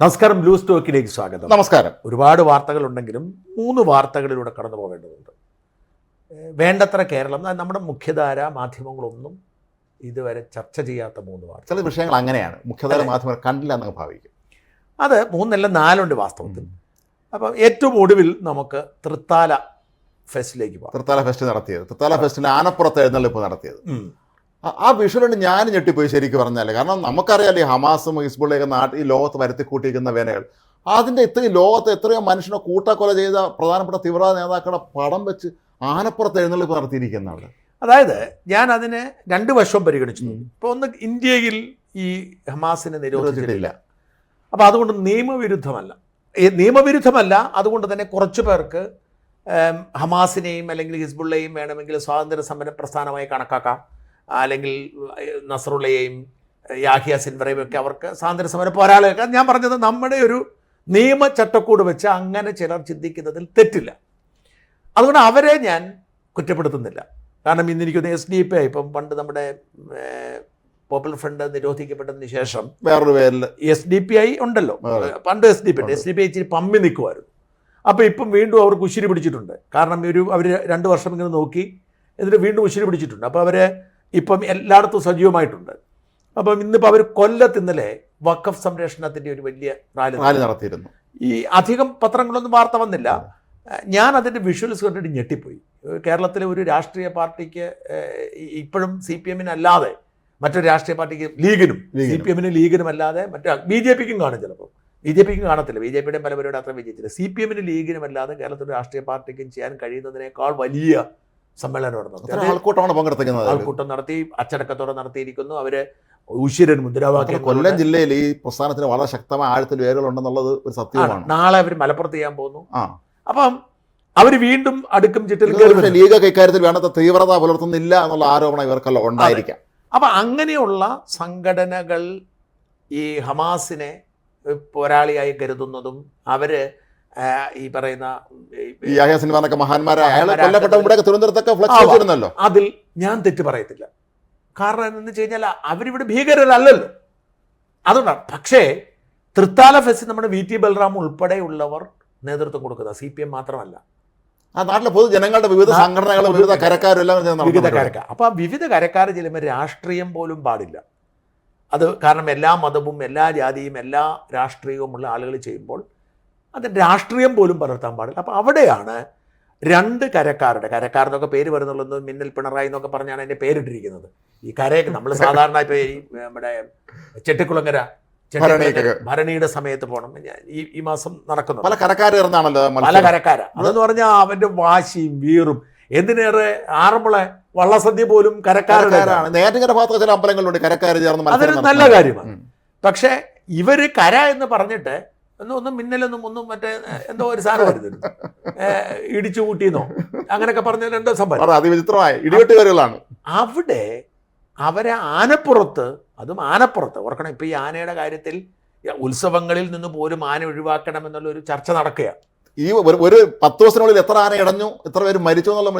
നമസ്കാരം ബ്ലൂ ടോക്കിലേക്ക് സ്വാഗതം. നമസ്കാരം. ഒരുപാട് വാർത്തകളുണ്ടെങ്കിലും മൂന്ന് വാർത്തകളിലൂടെ കടന്നു പോകേണ്ടതുണ്ട്. വേണ്ടത്ര കേരളം നമ്മുടെ മുഖ്യധാര മാധ്യമങ്ങളൊന്നും ഇതുവരെ ചർച്ച ചെയ്യാത്ത മൂന്ന് വാർത്ത. ചില വിഷയങ്ങൾ അങ്ങനെയാണ്. മുഖ്യധാര മാധ്യമങ്ങൾ കണ്ടില്ല എന്ന് ഭാവിക്കും. അത് മൂന്നല്ല നാലുണ്ട് വാസ്തവത്തിൽ. അപ്പം ഏറ്റവും ഒടുവിൽ നമുക്ക് തൃത്താല ഫെസ്റ്റിലേക്ക് പോകാം. തൃത്താല ഫെസ്റ്റ് നടത്തിയത്. തൃത്താല ഫെസ്റ്റിന് ആനപ്പുറത്ത് എഴുന്നള്ളിപ്പ് നടത്തിയത്. ആ- വിഷുവിലുണ്ട് ഞാൻ ഞെട്ടിപ്പോയി ശരിക്കും പറഞ്ഞാൽ കാരണം നമുക്കറിയാലോ ഈ ഹമാസും ഹിസ്ബുള്ളയൊക്കെ നാട്ടിൽ ഈ ലോകത്ത് വരുത്തി കൂട്ടിയിരിക്കുന്ന വേനകൾ. അതിന്റെ ഇത്രയും ലോകത്ത് എത്രയോ മനുഷ്യനെ കൂട്ടക്കൊല ചെയ്ത പ്രധാനപ്പെട്ട തീവ്രവാദ നേതാക്കളുടെ പടം വെച്ച് ആനപ്പുറത്ത് എഴുന്നള്ളി എഴുന്നള്ളിപ്പ് അവിടെ അതായത് ഞാൻ അതിനെ രണ്ട് വശവും പരിഗണിച്ചു. ഇപ്പോൾ ഒന്ന് ഇന്ത്യയിൽ ഈ ഹമാസിനെ നിരോധിച്ചിട്ടില്ല. അപ്പോൾ അതുകൊണ്ട് നിയമവിരുദ്ധമല്ല. ഈ നിയമവിരുദ്ധമല്ല അതുകൊണ്ട് തന്നെ കുറച്ച് പേർക്ക് ഹമാസിനെയും അല്ലെങ്കിൽ ഹിസ്ബുള്ളയും വേണമെങ്കിൽ സ്വാതന്ത്ര്യ സമര പ്രസ്ഥാനമായി കണക്കാക്കാം. അല്ലെങ്കിൽ നസറുള്ളയെയും യാഹിയ സിൻവറയും ഒക്കെ അവർക്ക് സ്വാതന്ത്ര്യ സമര പോരാളികൾക്ക് ഞാൻ പറഞ്ഞത് നമ്മുടെ ഒരു നിയമചട്ടക്കൂട് വെച്ച് അങ്ങനെ ചിലർ ചിന്തിക്കുന്നതിൽ തെറ്റില്ല. അതുകൊണ്ട് അവരെ ഞാൻ കുറ്റപ്പെടുത്തുന്നില്ല. കാരണം ഇന്നിരിക്കുന്ന എസ് ഡി പി ഇപ്പം പണ്ട് നമ്മുടെ പോപ്പുലർ ഫ്രണ്ട് നിരോധിക്കപ്പെട്ടതിന് ശേഷം വേറൊരു പേരിൽ എസ് ഡി പി ഐ ഉണ്ടല്ലോ. പണ്ട് S D P. S D P I ഇച്ചിരി പമ്മി നിൽക്കുമായിരുന്നു. അപ്പോൾ ഇപ്പം വീണ്ടും അവർക്ക് ഉശിരി പിടിച്ചിട്ടുണ്ട്. കാരണം ഒരു അവർ രണ്ട് വർഷം ഇങ്ങനെ നോക്കി എന്നിട്ട് വീണ്ടും ഉശിരി പിടിച്ചിട്ടുണ്ട്. അപ്പോൾ അവർ ഇപ്പം എല്ലായിടത്തും സജീവമായിട്ടുണ്ട്. അപ്പം ഇന്നിപ്പോൾ അവർ കൊല്ലത്ത് ഇന്നലെ വഖഫ് സംരക്ഷണത്തിന്റെ ഒരു വലിയ റാലി നടത്തിയിരുന്നു. ഈ അധികം പത്രങ്ങളൊന്നും വാർത്ത വന്നില്ല. ഞാൻ അതിന്റെ വിഷ്വൽസ് കണ്ടിട്ട് ഞെട്ടിപ്പോയി. കേരളത്തിലെ ഒരു രാഷ്ട്രീയ പാർട്ടിക്ക് ഇപ്പോഴും സി പി എമ്മിനല്ലാതെ മറ്റൊരു രാഷ്ട്രീയ പാർട്ടിക്ക് ലീഗിനും സി. പി എമ്മിനും ലീഗിനും അല്ലാതെ മറ്റു ബി ജെ പിക്കും കാണും ചിലപ്പോൾ ബി ജെ പിക്കും കാണത്തില്ല. ബി ജെ പിയുടെ പല പരിപാടി അത്ര വിജയിച്ചില്ല സി പി എമ്മിനും ലീഗിനും അല്ലാതെ കേരളത്തിലെ രാഷ്ട്രീയ പാർട്ടിക്കും ചെയ്യാൻ കഴിയുന്നതിനേക്കാൾ വലിയ സമ്മേളനം ആൾക്കൂട്ടമാണ് പങ്കെടുത്തിരിക്കുന്നത്. ആൾക്കൂട്ടം നടത്തി അച്ചടക്കത്തോടെ നടത്തിയിരിക്കുന്നു. അവർ ഉശിരൻ മുദ്രാവാക്യം കൊല്ലം ജില്ലയിൽ ഈ പ്രസ്ഥാനത്തിന് വളരെ ശക്തമായ ആഴത്തിൽ വേരുകളുണ്ടെന്നുള്ളത് ഒരു സത്യമാണ് നാളെ അവർ മലപ്പുറത്ത് ചെയ്യാൻ പോകുന്നു. അപ്പം അവർ വീണ്ടും അടുക്കും ചിട്ടിൽ ലീഗ വേണ്ട ലീഗൊക്കെ ഇക്കാര്യത്തിൽ വേണ്ടത്ര തീവ്രത പുലർത്തുന്നില്ല എന്നുള്ള ആരോപണം ഇവർക്കല്ല ഉണ്ടായിരിക്കാം. അപ്പൊ അങ്ങനെയുള്ള സംഘടനകൾ ഈ ഹമാസിനെ പോരാളിയായി കരുതുന്നതും അവർ ഈ പറയുന്ന ഈ- യാഹ്യ മഹാന്മാരായ അയാൾ മഹാന്മാരായ കൊല്ലപ്പെട്ട ഇവിടെയൊക്കെ തിരുവനന്തപുരത്തൊക്കെ ഫ്ലക്സ് വെച്ചിരുന്നല്ലോ അതിൽ ഞാൻ തെറ്റ് പറയത്തില്ല. കാരണം എന്താണെന്ന് വെച്ച് കഴിഞ്ഞാൽ അവരിവിടെ ഭീകരരല്ലല്ലോ. അതുകൊണ്ടാണ്. പക്ഷേ തൃത്താല ഫെസ്റ്റ് നമ്മുടെ വി ടി ബൽറാം ഉൾപ്പെടെയുള്ളവർ നേതൃത്വം കൊടുക്കുക സി പി എം മാത്രമല്ല. ആ നാട്ടിലെ പൊതുജനങ്ങളുടെ വിവിധ സംഘടനകൾ സംഘടനകളും വിവിധ കരക്കാരും എല്ലാം വിവിധ കരക്കാർ. അപ്പോൾ ആ വിവിധ കരക്കാർ ചെല്ലുമ്പോൾ രാഷ്ട്രീയം പോലും പാടില്ല. അത് കാരണം എല്ലാ മതവും എല്ലാ ജാതിയും എല്ലാ രാഷ്ട്രീയവുമുള്ള ആളുകൾ ചെയ്യുമ്പോൾ അത് രാഷ്ട്രീയം പോലും പലർത്താൻ പാടില്ല. അപ്പോൾ അവിടെയാണ് രണ്ട് കരക്കാരുടെ കരക്കാരെന്നൊക്കെ പേര് വരുന്നുള്ളത് മിന്നൽ പിണറായി എന്നൊക്കെ പറഞ്ഞാണ് അതിന്റെ പേരിട്ടിരിക്കുന്നത്. ഈ കരയൊക്കെ നമ്മൾ സാധാരണ ഇപ്പോൾ ഈ നമ്മുടെ ചെട്ടിക്കുളങ്ങര ഭരണിയുടെ സമയത്ത് പോകണം ഞാൻ ഈ ഈ മാസം നടക്കുന്നു. പല കരക്കാരാണല്ലോ പല. കരക്കാര. അതെന്ന് പറഞ്ഞാൽ അവന്റെ വാശിയും വീറും. എന്തിനേറെ ആറന്മുള വള്ളസദ്യ പോലും കരക്കാരുടെ നേരത്തെ ഭാഗത്ത് ചില അമ്പലങ്ങളുണ്ട്. കരക്കാർ ചേർന്ന് മത്സരം അതൊരു നല്ല കാര്യമാണ്. പക്ഷെ ഇവർ കര എന്ന് പറഞ്ഞിട്ട് ഒന്നും ഒന്നും മിന്നലൊന്നും ഒന്നും മറ്റേ എന്തോ ഒരു സാധനം വരുന്നത്. ഇടിച്ചു കൂട്ടിയെന്നോ? അങ്ങനെയൊക്കെ പറഞ്ഞ രണ്ടോ സംഭവം. വളരെ അതിവിചിത്രമായ ഇടിവെട്ടുകാരുകളാണ് അവിടെ അവരെ ആനപ്പുറത്ത് അതും ആനപ്പുറത്ത് ഓർക്കണം ഇപ്പൊ ഈ ആനയുടെ കാര്യത്തിൽ ഉത്സവങ്ങളിൽ നിന്ന് പോലും ആന ഒഴിവാക്കണം എന്നുള്ള ഒരു ചർച്ച നടക്കുകയാണ്. ഈ ഒരു- പത്ത് ദിവസത്തിനുള്ളിൽ എത്ര ആന ഇടഞ്ഞു? എത്ര പേര് മരിച്ചു എന്നുള്ള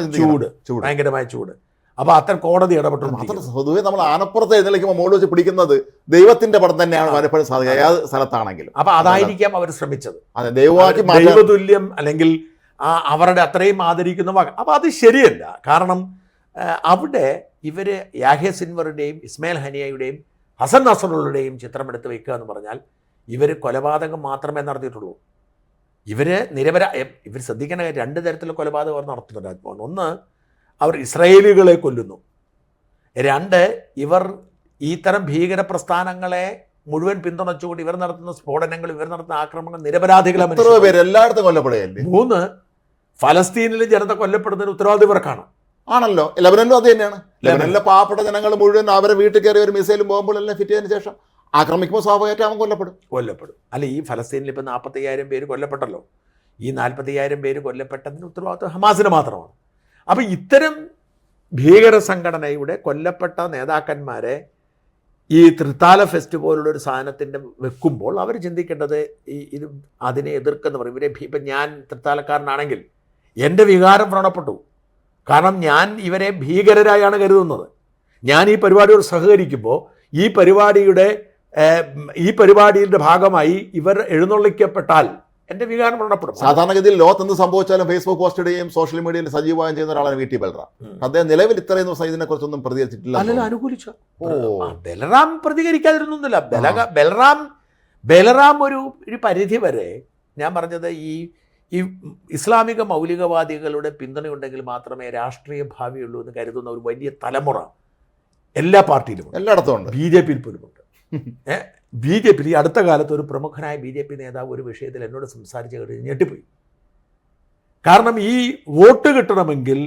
ചൂട്. ഭയങ്കരമായ ചൂട്. അപ്പൊ അത്തരം കോടതി ഇടപെട്ടു മാത്രം പൊതുവെ നമ്മൾ ആനപ്പുറത്ത് എഴുന്നേൽക്കുമ്പോൾ മുകളിൽ വെച്ച് പിടിക്കുന്നത് ദൈവത്തിന്റെ പടം തന്നെയാണ് പലപ്പോഴും സാധിക്കുക. ഏത് സ്ഥലത്താണെങ്കിലും. അപ്പോൾ അതായിരിക്കാം അവർ ശ്രമിച്ചത്. അതെ ദൈവമാക്കി ദൈവതുല്യം അല്ലെങ്കിൽ ആ അവരുടെ അത്രയും ആദരിക്കുന്ന വാക്ക് അപ്പൊ അത് ശരിയല്ല. കാരണം അവിടെ ഇവർ യാഹ്യ സിൻവറുടെയും ഇസ്മായിൽ ഹനിയയുടെയും ഹസൻ നസറുള്ളുടെയും ചിത്രം എടുത്ത് വെക്കുക എന്ന് പറഞ്ഞാൽ ഇവർ കൊലപാതകം മാത്രമേ നടത്തിയിട്ടുള്ളൂ. ഇവർ നിരവര ഇവർ ശ്രദ്ധിക്കേണ്ട രണ്ട് തരത്തിലുള്ള കൊലപാതകം അവർ നടത്തുന്നുണ്ട്. ഒന്ന് അവർ ഇസ്രായേലികളെ കൊല്ലുന്നു. രണ്ട് ഇവർ ഈ തരം ഭീകര പ്രസ്ഥാനങ്ങളെ മുഴുവൻ പിന്തുണച്ചുകൊണ്ട് ഇവർ നടത്തുന്ന സ്ഫോടനങ്ങൾ ഇവർ നടത്തുന്ന ആക്രമണങ്ങൾ നിരപരാധികളെ എല്ലായിടത്തും കൊല്ലപ്പെടുകയല്ലേ മൂന്ന് ഫലസ്തീനിലെ ജനത കൊല്ലപ്പെടുന്നതിന് ഉത്തരവാദി ഇവർക്കാണ്. ആണല്ലോ. ലെബനനിലും അത് തന്നെയാണ്. ലെബനനിലെ പാവപ്പെട്ട ജനങ്ങൾ മുഴുവൻ അവരെ വീട്ടിൽ കയറി ഒരു മിസൈലും ബോംബുകൾ എല്ലാം ഫിറ്റ് ചെയ്തതിന് ശേഷം ആക്രമിക്കുമ്പോൾ സ്വാഭാവികമായിട്ട് അവൻ കൊല്ലപ്പെടും. കൊല്ലപ്പെടും. അല്ല ഈ ഫലസ്തീനിൽ ഇപ്പം നാൽപ്പത്തയ്യായിരം പേര് കൊല്ലപ്പെട്ടല്ലോ. ഈ നാൽപ്പത്തയ്യായിരം പേര് കൊല്ലപ്പെട്ടതിന് ഉത്തരവാദിത്വം ഹമാസിന് മാത്രമാണ്. അപ്പം ഇത്തരം ഭീകര സംഘടനയുടെ കൊല്ലപ്പെട്ട നേതാക്കന്മാരെ ഈ തൃത്താല ഫെസ്റ്റ് പോലുള്ള ഒരു സാധനത്തിന്റെ വെക്കുമ്പോൾ അവർ ചിന്തിക്കേണ്ടത് ഈ ഇത് അതിനെ എതിർക്കുന്നവർ ഇവരെ ഇപ്പം ഞാൻ തൃത്താലക്കാരനാണെങ്കിൽ എന്റെ വികാരം വ്രണപ്പെട്ടു. കാരണം ഞാൻ ഇവരെ ഭീകരരായാണ് കരുതുന്നത്. ഞാൻ ഈ പരിപാടിയോട് സഹകരിക്കുമ്പോൾ ഈ പരിപാടിയുടെ ഈ പരിപാടിയുടെ ഭാഗമായി ഇവർ എഴുന്നള്ളിക്കപ്പെട്ടാൽ എന്റെ വികാരം വ്രണപ്പെടും സാധാരണഗതിയിൽ ലോകത്ത് എന്ത് സംഭവിച്ചാലും ഫേസ്ബുക്ക് പോസ്റ്റ് ഇടുകയും സോഷ്യൽ മീഡിയയിൽ സജീവമായും ചെയ്യുന്ന ഒരാളാണ് വി ടി ബൽറാം അദ്ദേഹം നിലവിൽ ഇത്രയും ദിവസം ഇതിനെക്കുറിച്ചൊന്നും പ്രതികരിച്ചിട്ടില്ല അല്ലല്ല അനുകൂലിച്ചു. ഓ. ബലറാം പ്രതികരിക്കാതിരുന്നില്ല ബലക ബലറാം ബലറാം ഒരു ഒരു പരിധി വരെ ഞാൻ പറഞ്ഞത് ഈ ഈ ഇസ്ലാമിക മൗലികവാദികളുടെ പിന്തുണയുണ്ടെങ്കിൽ മാത്രമേ രാഷ്ട്രീയ ഭാവിയുള്ളൂ എന്ന് കരുതുന്ന ഒരു വലിയ തലമുറ എല്ലാ പാർട്ടിയിലും എല്ലായിടത്തും ഉണ്ട് ബി ജെ പിയിൽ പോലുമുണ്ട്. ബി ജെ പി ഈ അടുത്ത കാലത്ത് ഒരു പ്രമുഖനായ ബി ജെ പി നേതാവ് ഒരു വിഷയത്തിൽ എന്നോട് സംസാരിച്ച് കഴിഞ്ഞ് ഞെട്ടിപ്പോയി. കാരണം ഈ വോട്ട് കിട്ടണമെങ്കിൽ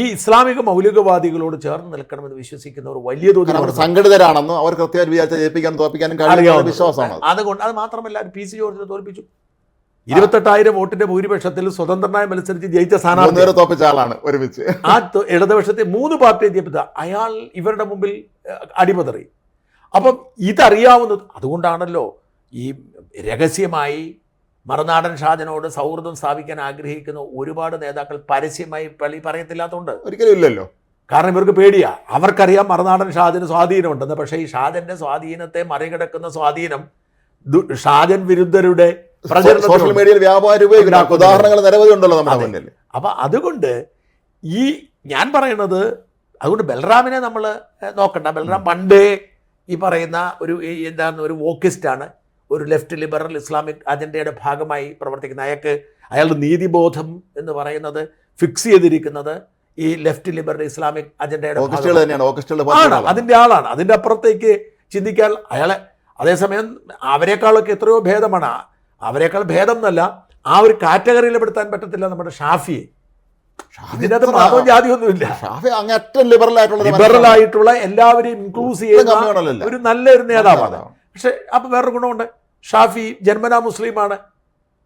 ഈ ഇസ്ലാമിക മൗലികവാദികളോട് ചേർന്ന് നിൽക്കണമെന്ന് വിശ്വസിക്കുന്നവർ വലിയ തോതിൽ. സംഘടിതരാണെന്നും അവർ കൃത്യമായി വിചാരിച്ച ജയിപ്പിക്കാൻ കഴിയുന്ന വിശ്വാസമാണ് അതുകൊണ്ട് അത് മാത്രമല്ല പി സി ജോർജിനെ തോൽപ്പിച്ചു. ഇരുപത്തെട്ടായിരം വോട്ടിന്റെ ഭൂരിപക്ഷത്തിൽ സ്വതന്ത്രനായ മത്സരിച്ച് ജയിച്ച സ്ഥാനാർത്ഥി തോപ്പിച്ച ആളാണ് ഒരുമിച്ച്. ആ ഇടതുപക്ഷത്തെ മൂന്ന് പാർട്ടിയെ ജയിപ്പിച്ച അയാൾ ഇവരുടെ മുമ്പിൽ അടിപതറി. അപ്പം ഇതറിയാവുന്നത് അതുകൊണ്ടാണല്ലോ ഈ രഹസ്യമായി മറുനാടൻ ഷാജനോട് സൗഹൃദം സ്ഥാപിക്കാൻ ആഗ്രഹിക്കുന്ന ഒരുപാട് നേതാക്കൾ പരസ്യമായി പള്ളി പറയത്തില്ലാത്തതുകൊണ്ട് ഒരിക്കലും ഇല്ലല്ലോ. കാരണം ഇവർക്ക് പേടിയാ. അവർക്കറിയാം മറുനാടൻ ഷാജന് സ്വാധീനമുണ്ടെന്ന്. പക്ഷേ ഈ ഷാജന്റെ സ്വാധീനത്തെ മറികടക്കുന്ന സ്വാധീനം ഷാജൻ വിരുദ്ധരുടെ സോഷ്യൽ മീഡിയയിൽ വ്യാപാരം ഉദാഹരണങ്ങൾ നിരവധി ഉണ്ടല്ലോ നമ്മുടെ. മുന്നിൽ. അപ്പൊ അതുകൊണ്ട് ഈ ഞാൻ പറയുന്നത് അതുകൊണ്ട് ബൽറാമിനെ നമ്മൾ നോക്കണ്ട. ബൽറാം പണ്ടേ ഈ പറയുന്ന ഒരു എന്താണ് ഒരു വോക്കിസ്റ്റാണ് ഒരു ലെഫ്റ്റ് ലിബറൽ ഇസ്ലാമിക് അജണ്ടയുടെ ഭാഗമായി പ്രവർത്തിക്കുന്ന. അയാൾക്ക് അയാളുടെ നീതിബോധം എന്ന് പറയുന്നത് ഫിക്സ് ചെയ്തിരിക്കുന്നത് ഈ ലെഫ്റ്റ് ലിബറൽ ഇസ്ലാമിക് അജണ്ടയുടെ ആണ് അതിന്റെ ആളാണ്. അതിന്റെ അപ്പുറത്തേക്ക് ചിന്തിക്കാൻ അയാളെ അതേസമയം അവരെക്കാളൊക്കെ എത്രയോ ഭേദമാണ്. അവരെക്കാൾ ഭേദം എന്നല്ല ആ ഒരു കാറ്റഗറിയിൽ പെടുത്താൻ പറ്റത്തില്ല നമ്മുടെ ഷാഫിയെ. ഇതിനകത്ത് മതവും ജാതിയൊന്നുമില്ല. ലിബറൽ ആയിട്ടുള്ള എല്ലാവരെയും ഇൻക്ലൂസ് ചെയ്യുന്ന ഒരു നല്ലൊരു നേതാവാണ്. പക്ഷെ അപ്പൊ വേറൊരു ഗുണമുണ്ട്. ഷാഫി ജന്മനാ മുസ്ലിമാണ്.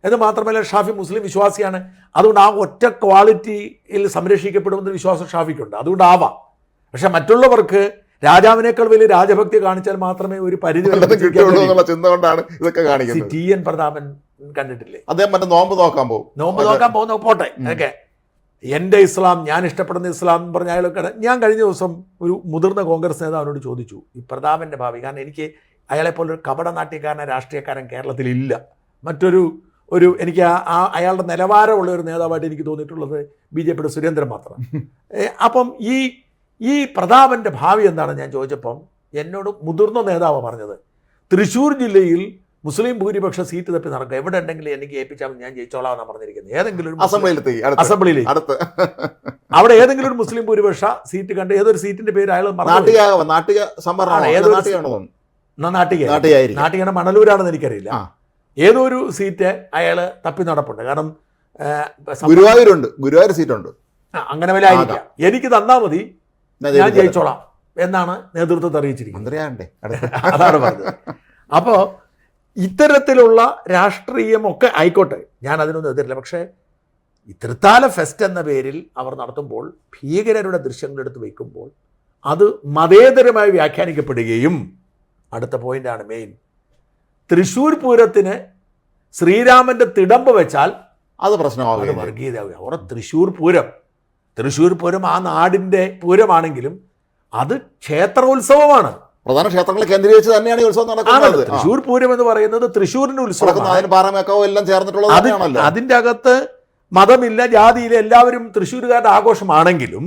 എന്ന് മാത്രമല്ല ഷാഫി മുസ്ലിം വിശ്വാസിയാണ്. അതുകൊണ്ട് ആ ഒറ്റ ക്വാളിറ്റിയിൽ സംരക്ഷിക്കപ്പെടുമെന്ന് വിശ്വാസം ഷാഫിക്കുണ്ട്. അതുകൊണ്ട് ആവാം പക്ഷെ മറ്റുള്ളവർക്ക് രാജാവിനേക്കാൾ വലിയ രാജഭക്തി കാണിച്ചാൽ മാത്രമേ ഒരു പരിധി ചിന്ത കൊണ്ടാണ് ഇതൊക്കെ കാണിക്കുന്നത്. ടി എൻ പ്രതാപൻ കണ്ടിട്ടില്ലേ? അദ്ദേഹം മറ്റേ നോമ്പ് നോക്കാൻ പോകും. നോമ്പ് നോക്കാൻ പോകുന്ന പോട്ടെ. അതൊക്കെ എന്റെ ഇസ്ലാം ഞാൻ ഇഷ്ടപ്പെടുന്ന ഇസ്ലാം എന്ന് പറഞ്ഞ അയാളൊക്കെ ഞാൻ കഴിഞ്ഞ ദിവസം ഒരു മുതിർന്ന കോൺഗ്രസ് നേതാവിനോട് ചോദിച്ചു ഈ പ്രതാപന്റെ ഭാവി കാരണം എനിക്ക് അയാളെപ്പോലൊരു കപട നാട്യക്കാരന രാഷ്ട്രീയക്കാരൻ കേരളത്തിലില്ല മറ്റൊരു ഒരു എനിക്ക് ആ ആ അയാളുടെ നിലവാരമുള്ള ഒരു നേതാവായിട്ട് എനിക്ക് തോന്നിയിട്ടുള്ളത് ബി ജെ പിയുടെ സുരേന്ദ്രൻ മാത്രം. അപ്പം ഈ ഈ പ്രതാപന്റെ ഭാവി എന്താണ്? ഞാൻ ചോദിച്ചപ്പം എന്നോട് മുതിർന്ന നേതാവ് പറഞ്ഞത് തൃശ്ശൂർ ജില്ലയിൽ മുസ്ലിം ഭൂരിപക്ഷ സീറ്റ് തപ്പി നടക്കുക. എവിടെ ഉണ്ടെങ്കിലും എനിക്ക് ഏൽപ്പിച്ചാൽ ഞാൻ ജയിച്ചോളാം എന്നാണ് പറഞ്ഞിരിക്കുന്നത്. ഏതെങ്കിലും ഒരു അസംബ്ലിയിൽ അസംബ്ലിയിലെത്തി അടുത്ത്. അവിടെ ഏതെങ്കിലും ഒരു മുസ്ലിം ഭൂരിപക്ഷ സീറ്റ് കണ്ട് ഏതൊരു സീറ്റിന്റെ പേര് അയാൾ. നാട്ടിക എന്നാ നാട്ടികയുടെ മണലൂരാണെന്ന് എനിക്കറിയില്ല. ഏതൊരു ഏതോ ഒരു സീറ്റ് അയാൾ തപ്പി നടപ്പുണ്ട്? കാരണം ഗുരുവായൂരുണ്ട്. ഗുരുവായൂർ സീറ്റുണ്ട്. ഉണ്ട് അങ്ങനെ വല്ല ആയിരിക്കാം. എനിക്ക് തന്നാ മതി. ഞാൻ. ജയിച്ചോളാം എന്നാണ് നേതൃത്വത്തെ അറിയിച്ചിരിക്കുന്നത്. അതാണ് പറഞ്ഞത്. അപ്പോൾ ഇത്തരത്തിലുള്ള രാഷ്ട്രീയമൊക്കെ ആയിക്കോട്ടെ. ഞാൻ അതിനൊന്നും എതിരില്ല. പക്ഷേ ഈ തൃത്താല ഫെസ്റ്റ് എന്ന പേരിൽ അവർ നടത്തുമ്പോൾ ഭീകരരുടെ ദൃശ്യങ്ങൾ എടുത്ത് വയ്ക്കുമ്പോൾ അത് മതേതരമായി വ്യാഖ്യാനിക്കപ്പെടുകയും അടുത്ത പോയിന്റാണ് മെയിൻ തൃശ്ശൂർ പൂരത്തിന് ശ്രീരാമന്റെ തിടമ്പ് വെച്ചാൽ അത് പ്രശ്നമാകും വർഗീയതയാവുക അവിടെ തൃശ്ശൂർ പൂരം. തൃശ്ശൂർ പൂരം ആ നാടിന്റെ പൂരമാണെങ്കിലും അത് ക്ഷേത്രോത്സവമാണ്. പ്രധാന ക്ഷേത്രങ്ങളെ കേന്ദ്രീകരിച്ച് തന്നെയാണ് ഈ ഉത്സവം നടക്കുന്നത്. തൃശ്ശൂർ പൂരം എന്ന് പറയുന്നത് തൃശ്ശൂരിന്റെ ഉത്സവം അതിന് പാറമേക്കാവും എല്ലാം ചേർന്നിട്ടുള്ളത് അത് അതിന്റെ അകത്ത് മതമില്ല ജാതിയില്ല എല്ലാവരും തൃശ്ശൂരുകാരുടെ ആഘോഷമാണെങ്കിലും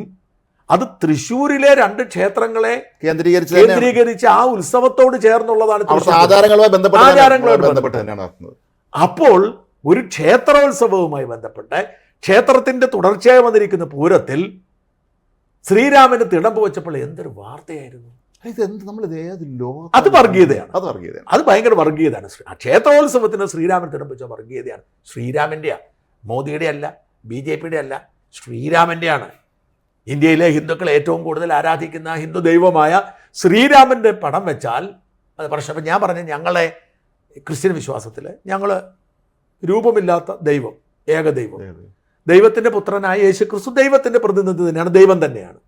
അത് തൃശ്ശൂരിലെ രണ്ട് ക്ഷേത്രങ്ങളെ കേന്ദ്രീകരിച്ച് കേന്ദ്രീകരിച്ച് ആ ഉത്സവത്തോട് ചേർന്നുള്ളതാണ്. ആചാരങ്ങളുമായി ബന്ധപ്പെട്ട് ആചാരങ്ങളുമായി തന്നെയാണ്- ബന്ധപ്പെട്ട് ബന്ധപ്പെട്ട്. തന്നെയാണ് നടത്തുന്നത് അപ്പോൾ ഒരു ക്ഷേത്രോത്സവവുമായി ബന്ധപ്പെട്ട് ക്ഷേത്രത്തിന്റെ തുടർച്ചയായി വന്നിരിക്കുന്ന പൂരത്തിൽ ശ്രീരാമന് തിടമ്പ് വെച്ചപ്പോൾ എന്തൊരു വാർത്തയായിരുന്നു. ഇത് എന്ത് നമ്മൾ ഏത് ലോകം അത് വർഗീയതയാണ്. അത് വർഗീയതയാണ്. അത് ഭയങ്കര വർഗീയതയാണ് ക്ഷേത്രോത്സവത്തിന് ശ്രീരാമൻ തിടമ്പ് വെച്ച വർഗീയതയാണ് ശ്രീരാമന്റെയാണ് മോദിയുടെ അല്ല ബി ജെ പിയുടെ അല്ല ശ്രീരാമന്റെയാണ്. ഇന്ത്യയിലെ ഹിന്ദുക്കൾ ഏറ്റവും കൂടുതൽ ആരാധിക്കുന്ന ഹിന്ദു ദൈവമായ ശ്രീരാമന്റെ പടം വെച്ചാൽ അത് പക്ഷേ അപ്പം ഞാൻ പറഞ്ഞ ഞങ്ങളെ ക്രിസ്ത്യൻ വിശ്വാസത്തിൽ ഞങ്ങൾ രൂപമില്ലാത്ത ദൈവം ഏകദൈവം. ദൈവത്തിന്റെ പുത്രനായ യേശു ക്രിസ്തു ദൈവത്തിന്റെ പ്രതിനിധി തന്നെയാണ് ദൈവം തന്നെയാണ്.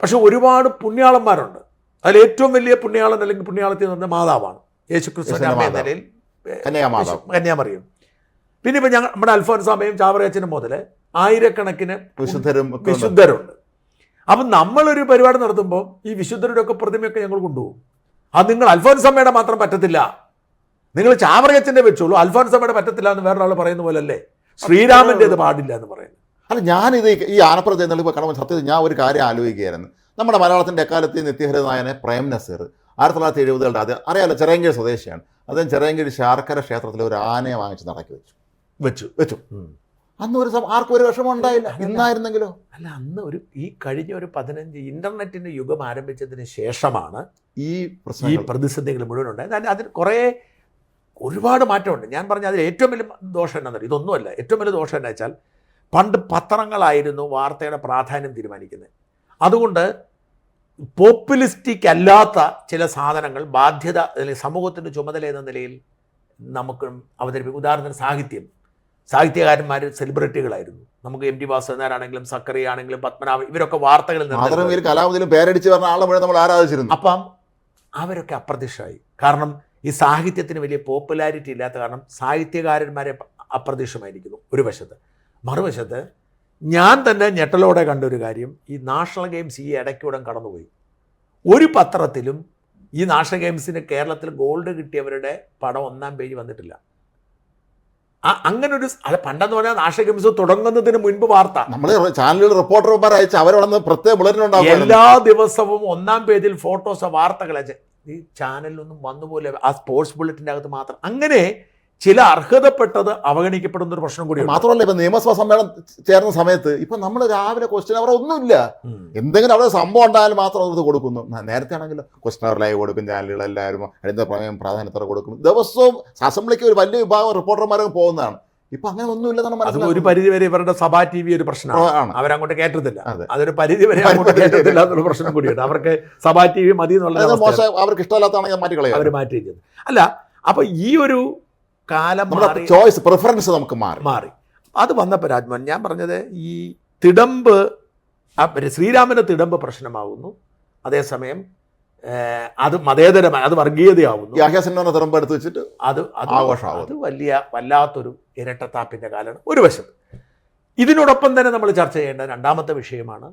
പക്ഷെ ഒരുപാട് പുണ്യാളന്മാരുണ്ട്. അതിൽ ഏറ്റവും വലിയ പുണ്യാളൻ അല്ലെങ്കിൽ പുണ്യാളത്തി എന്ന് പറഞ്ഞാൽ മാതാവാണ്. യേശു ക്രിസ്തുവിന്റെ അമ്മ എന്ന നിലയിൽ കന്യാമറിയും. പിന്നെ ഇപ്പം ഞങ്ങൾ നമ്മുടെ അൽഫോൻസാമയും ചാവറയച്ചനും മുതൽ ആയിരക്കണക്കിന് വിശുദ്ധരും. വിശുദ്ധരുണ്ട്. അപ്പം നമ്മളൊരു പരിപാടി നടത്തുമ്പോൾ ഈ വിശുദ്ധരുടെ ഒക്കെ പ്രതിമയൊക്കെ ഞങ്ങൾ കൊണ്ടുപോകും. അത് നിങ്ങൾ അൽഫോൻസമ്മയുടെ മാത്രം പറ്റത്തില്ല. നിങ്ങൾ ചാവറയച്ചന്റെ വെച്ചോളൂ. അൽഫോൻസമ്മയുടെ പറ്റത്തില്ല എന്ന് വേറൊരാൾ പറയുന്ന പോലല്ലേ? ശ്രീരാമന്റെത് പാടില്ല എന്ന് പറയുന്നത്. അല്ല ഞാനിത് ഈ- ആനപ്പുറത്ത് എന്നുള്ളത് കടമ്പോൾ സത്യത്തിൽ ഞാൻ ഒരു കാര്യം ആലോചിക്കുകയായിരുന്നു. നമ്മുടെ മലയാളത്തിന്റെ എക്കാലത്തെ നിത്യഹരിത നായനെ പ്രേം നസീർ. ആയിരത്തി തൊള്ളായിരത്തി എഴുപതുകളുടെ അത് അറിയാലോ ചെറയങ്കീഴ് സ്വദേശിയാണ്. അദ്ദേഹം ചെറയങ്കീഴ് ശാർക്കര ക്ഷേത്രത്തിൽ ഒരു ആനയെ വാങ്ങിച്ച് നടക്കി വെച്ചു. വെച്ചു വെച്ചു. അന്ന് ഒരു ആർക്കും ഒരു വിഷമം ഉണ്ടായില്ല. ഇന്നായിരുന്നെങ്കിലോ? അല്ല അന്ന് ഒരു ഈ കഴിഞ്ഞ ഒരു പതിനഞ്ച് ഇന്റർനെറ്റിന്റെ യുഗം ആരംഭിച്ചതിന് ശേഷമാണ് ഈ ഈ പ്രതിസന്ധികൾ മുഴുവൻ ഉണ്ടായത്. അതിൽ അതിന് കുറേ ഒരുപാട് മാറ്റമുണ്ട്. ഞാൻ പറഞ്ഞ അതിൽ ഏറ്റവും വലിയ ദോഷം എന്നാണെന്നറിയോ ഇതൊന്നുമല്ല. ഏറ്റവും വലിയ ദോഷം എന്താ വെച്ചാൽ പണ്ട് പത്രങ്ങളായിരുന്നു വാർത്തയുടെ പ്രാധാന്യം തീരുമാനിക്കുന്നത്. അതുകൊണ്ട് പോപ്പുലിസ്റ്റിക് അല്ലാത്ത ചില സാധനങ്ങൾ ബാധ്യത അല്ലെങ്കിൽ സമൂഹത്തിന്റെ ചുമതല എന്ന നിലയിൽ നമുക്ക് അവതരിപ്പിക്കും ഉദാഹരണത്തിന് സാഹിത്യം. സാഹിത്യകാരന്മാർ സെലിബ്രിറ്റികളായിരുന്നു. നമുക്ക് എം ടി വാസുദേവനാണെങ്കിലും സക്കറി ആണെങ്കിലും പത്മനാഭൻ ഇവരൊക്കെ വാർത്തകളിൽ പേരടിച്ച് പറഞ്ഞ ആളെ മുഴുവൻ നമ്മൾ ആരാധിച്ചിരുന്നു. അപ്പം അവരൊക്കെ അപ്രത്യക്ഷമായി കാരണം ഈ സാഹിത്യത്തിന് വലിയ പോപ്പുലാരിറ്റി ഇല്ലാത്ത കാരണം സാഹിത്യകാരന്മാരെ അപ്രത്യക്ഷമായിരിക്കുന്നു ഒരു വശത്ത്. മറുവശത്ത് ഞാൻ തന്നെ ഞെട്ടലോടെ കണ്ടൊരു കാര്യം. ഈ നാഷണൽ ഗെയിംസ് ഈ ഇടയ്ക്കൂടെ കടന്നുപോയി. ഒരു പത്രത്തിലും ഈ നാഷണൽ ഗെയിംസിന് കേരളത്തിൽ ഗോൾഡ് കിട്ടിയവരുടെ പടം ഒന്നാം പേജ് വന്നിട്ടില്ല. ആ- അങ്ങനെ ഒരു പണ്ടെന്ന് പറഞ്ഞാൽ നാഷണൽ ഗെയിംസ് തുടങ്ങുന്നതിന് മുൻപ് വാർത്ത. നമ്മൾ ചാനലിൽ റിപ്പോർട്ടർമാർ അയച്ച് അവരവിടെ നിന്ന് പ്രത്യേക ബുള്ളറ്റിൻ ഉണ്ടാവും എല്ലാ ദിവസവും ഒന്നാം പേജിൽ ഫോട്ടോസ് വാർത്തകൾ അയച്ച് ഈ ചാനലിലൊന്നും വന്നുപോലെ ആ സ്പോർട്സ് ബുള്ളറ്റിന്റെ അകത്ത് മാത്രം. അങ്ങനെ ചില അർഹതപ്പെട്ടത് അവഗണിക്കപ്പെടുന്ന ഒരു പ്രശ്നം കൂടി മാത്രമല്ല ഇപ്പൊ നിയമസഭാ സമ്മേളനം ചേർന്ന സമയത്ത് ഇപ്പൊ നമ്മൾ രാവിലെ ക്വസ്റ്റ്യൻ അവർ ഒന്നുമില്ല. എന്തെങ്കിലും അവിടെ സംഭവം ഉണ്ടായാലും മാത്രം അത് കൊടുക്കുന്നു. നേരത്തെ ആണെങ്കിൽ ക്വസ്റ്റ്യൻ അവർ ലൈവ് കൊടുക്കും ചാനലുകൾ എല്ലാവരും അടിയന്തര പ്രമേയം പ്രാധാന്യത്തോടെ കൊടുക്കും ദിവസവും അസംബ്ലിക്ക് ഒരു വലിയ വിഭാഗം റിപ്പോർട്ടർമാരും പോകുന്നതാണ്. ഇപ്പൊ അങ്ങനെ ഒന്നുമില്ലെന്നാണ് മനസ്സിലാക്കുന്നത്. ഒരു പരിധി വരെ ഇവരുടെ സഭാ ടി വി ഒരു പ്രശ്നമാണ്. അവരങ്ങോട്ട് കയറ്റത്തില്ല അതെ. അതൊരു പരിധി വരെ അങ്ങോട്ട് കയറ്റത്തില്ല എന്നുള്ള പ്രശ്നം കൂടിയുണ്ട്. അവർക്ക് സഭാ ടി വി മതി എന്നുള്ള അതായത് അവസ്ഥയാണ്. മോശം അവർക്ക് ഇഷ്ടമല്ലാത്തതാണെങ്കിൽ മാറ്റി കളയും. അവർ മാറ്റി അല്ല അപ്പൊ ഈ ഒരു കാലം ചോയ്സ് പ്രിഫറൻസ് നമുക്ക് മാറി മാറി അത് വന്നപ്പോൾ രാജ്മോഹൻ ഞാൻ പറഞ്ഞത് ഈ തിടമ്പ് ആ പിന്നെ ശ്രീരാമന് തിടമ്പ് പ്രശ്നമാകുന്നു അതേസമയം അത് മതേതരമായി അത് വർഗീയതയാവുന്നു ഈ തിടമ്പ് എടുത്ത് വെച്ചിട്ട് അത് അത്. അത് വലിയ വല്ലാത്തൊരു ഇരട്ടത്താപ്പിന്റെ കാലമാണ് ഒരു വശം ഇതിനോടൊപ്പം തന്നെ നമ്മൾ ചർച്ച ചെയ്യേണ്ട രണ്ടാമത്തെ വിഷയമാണ്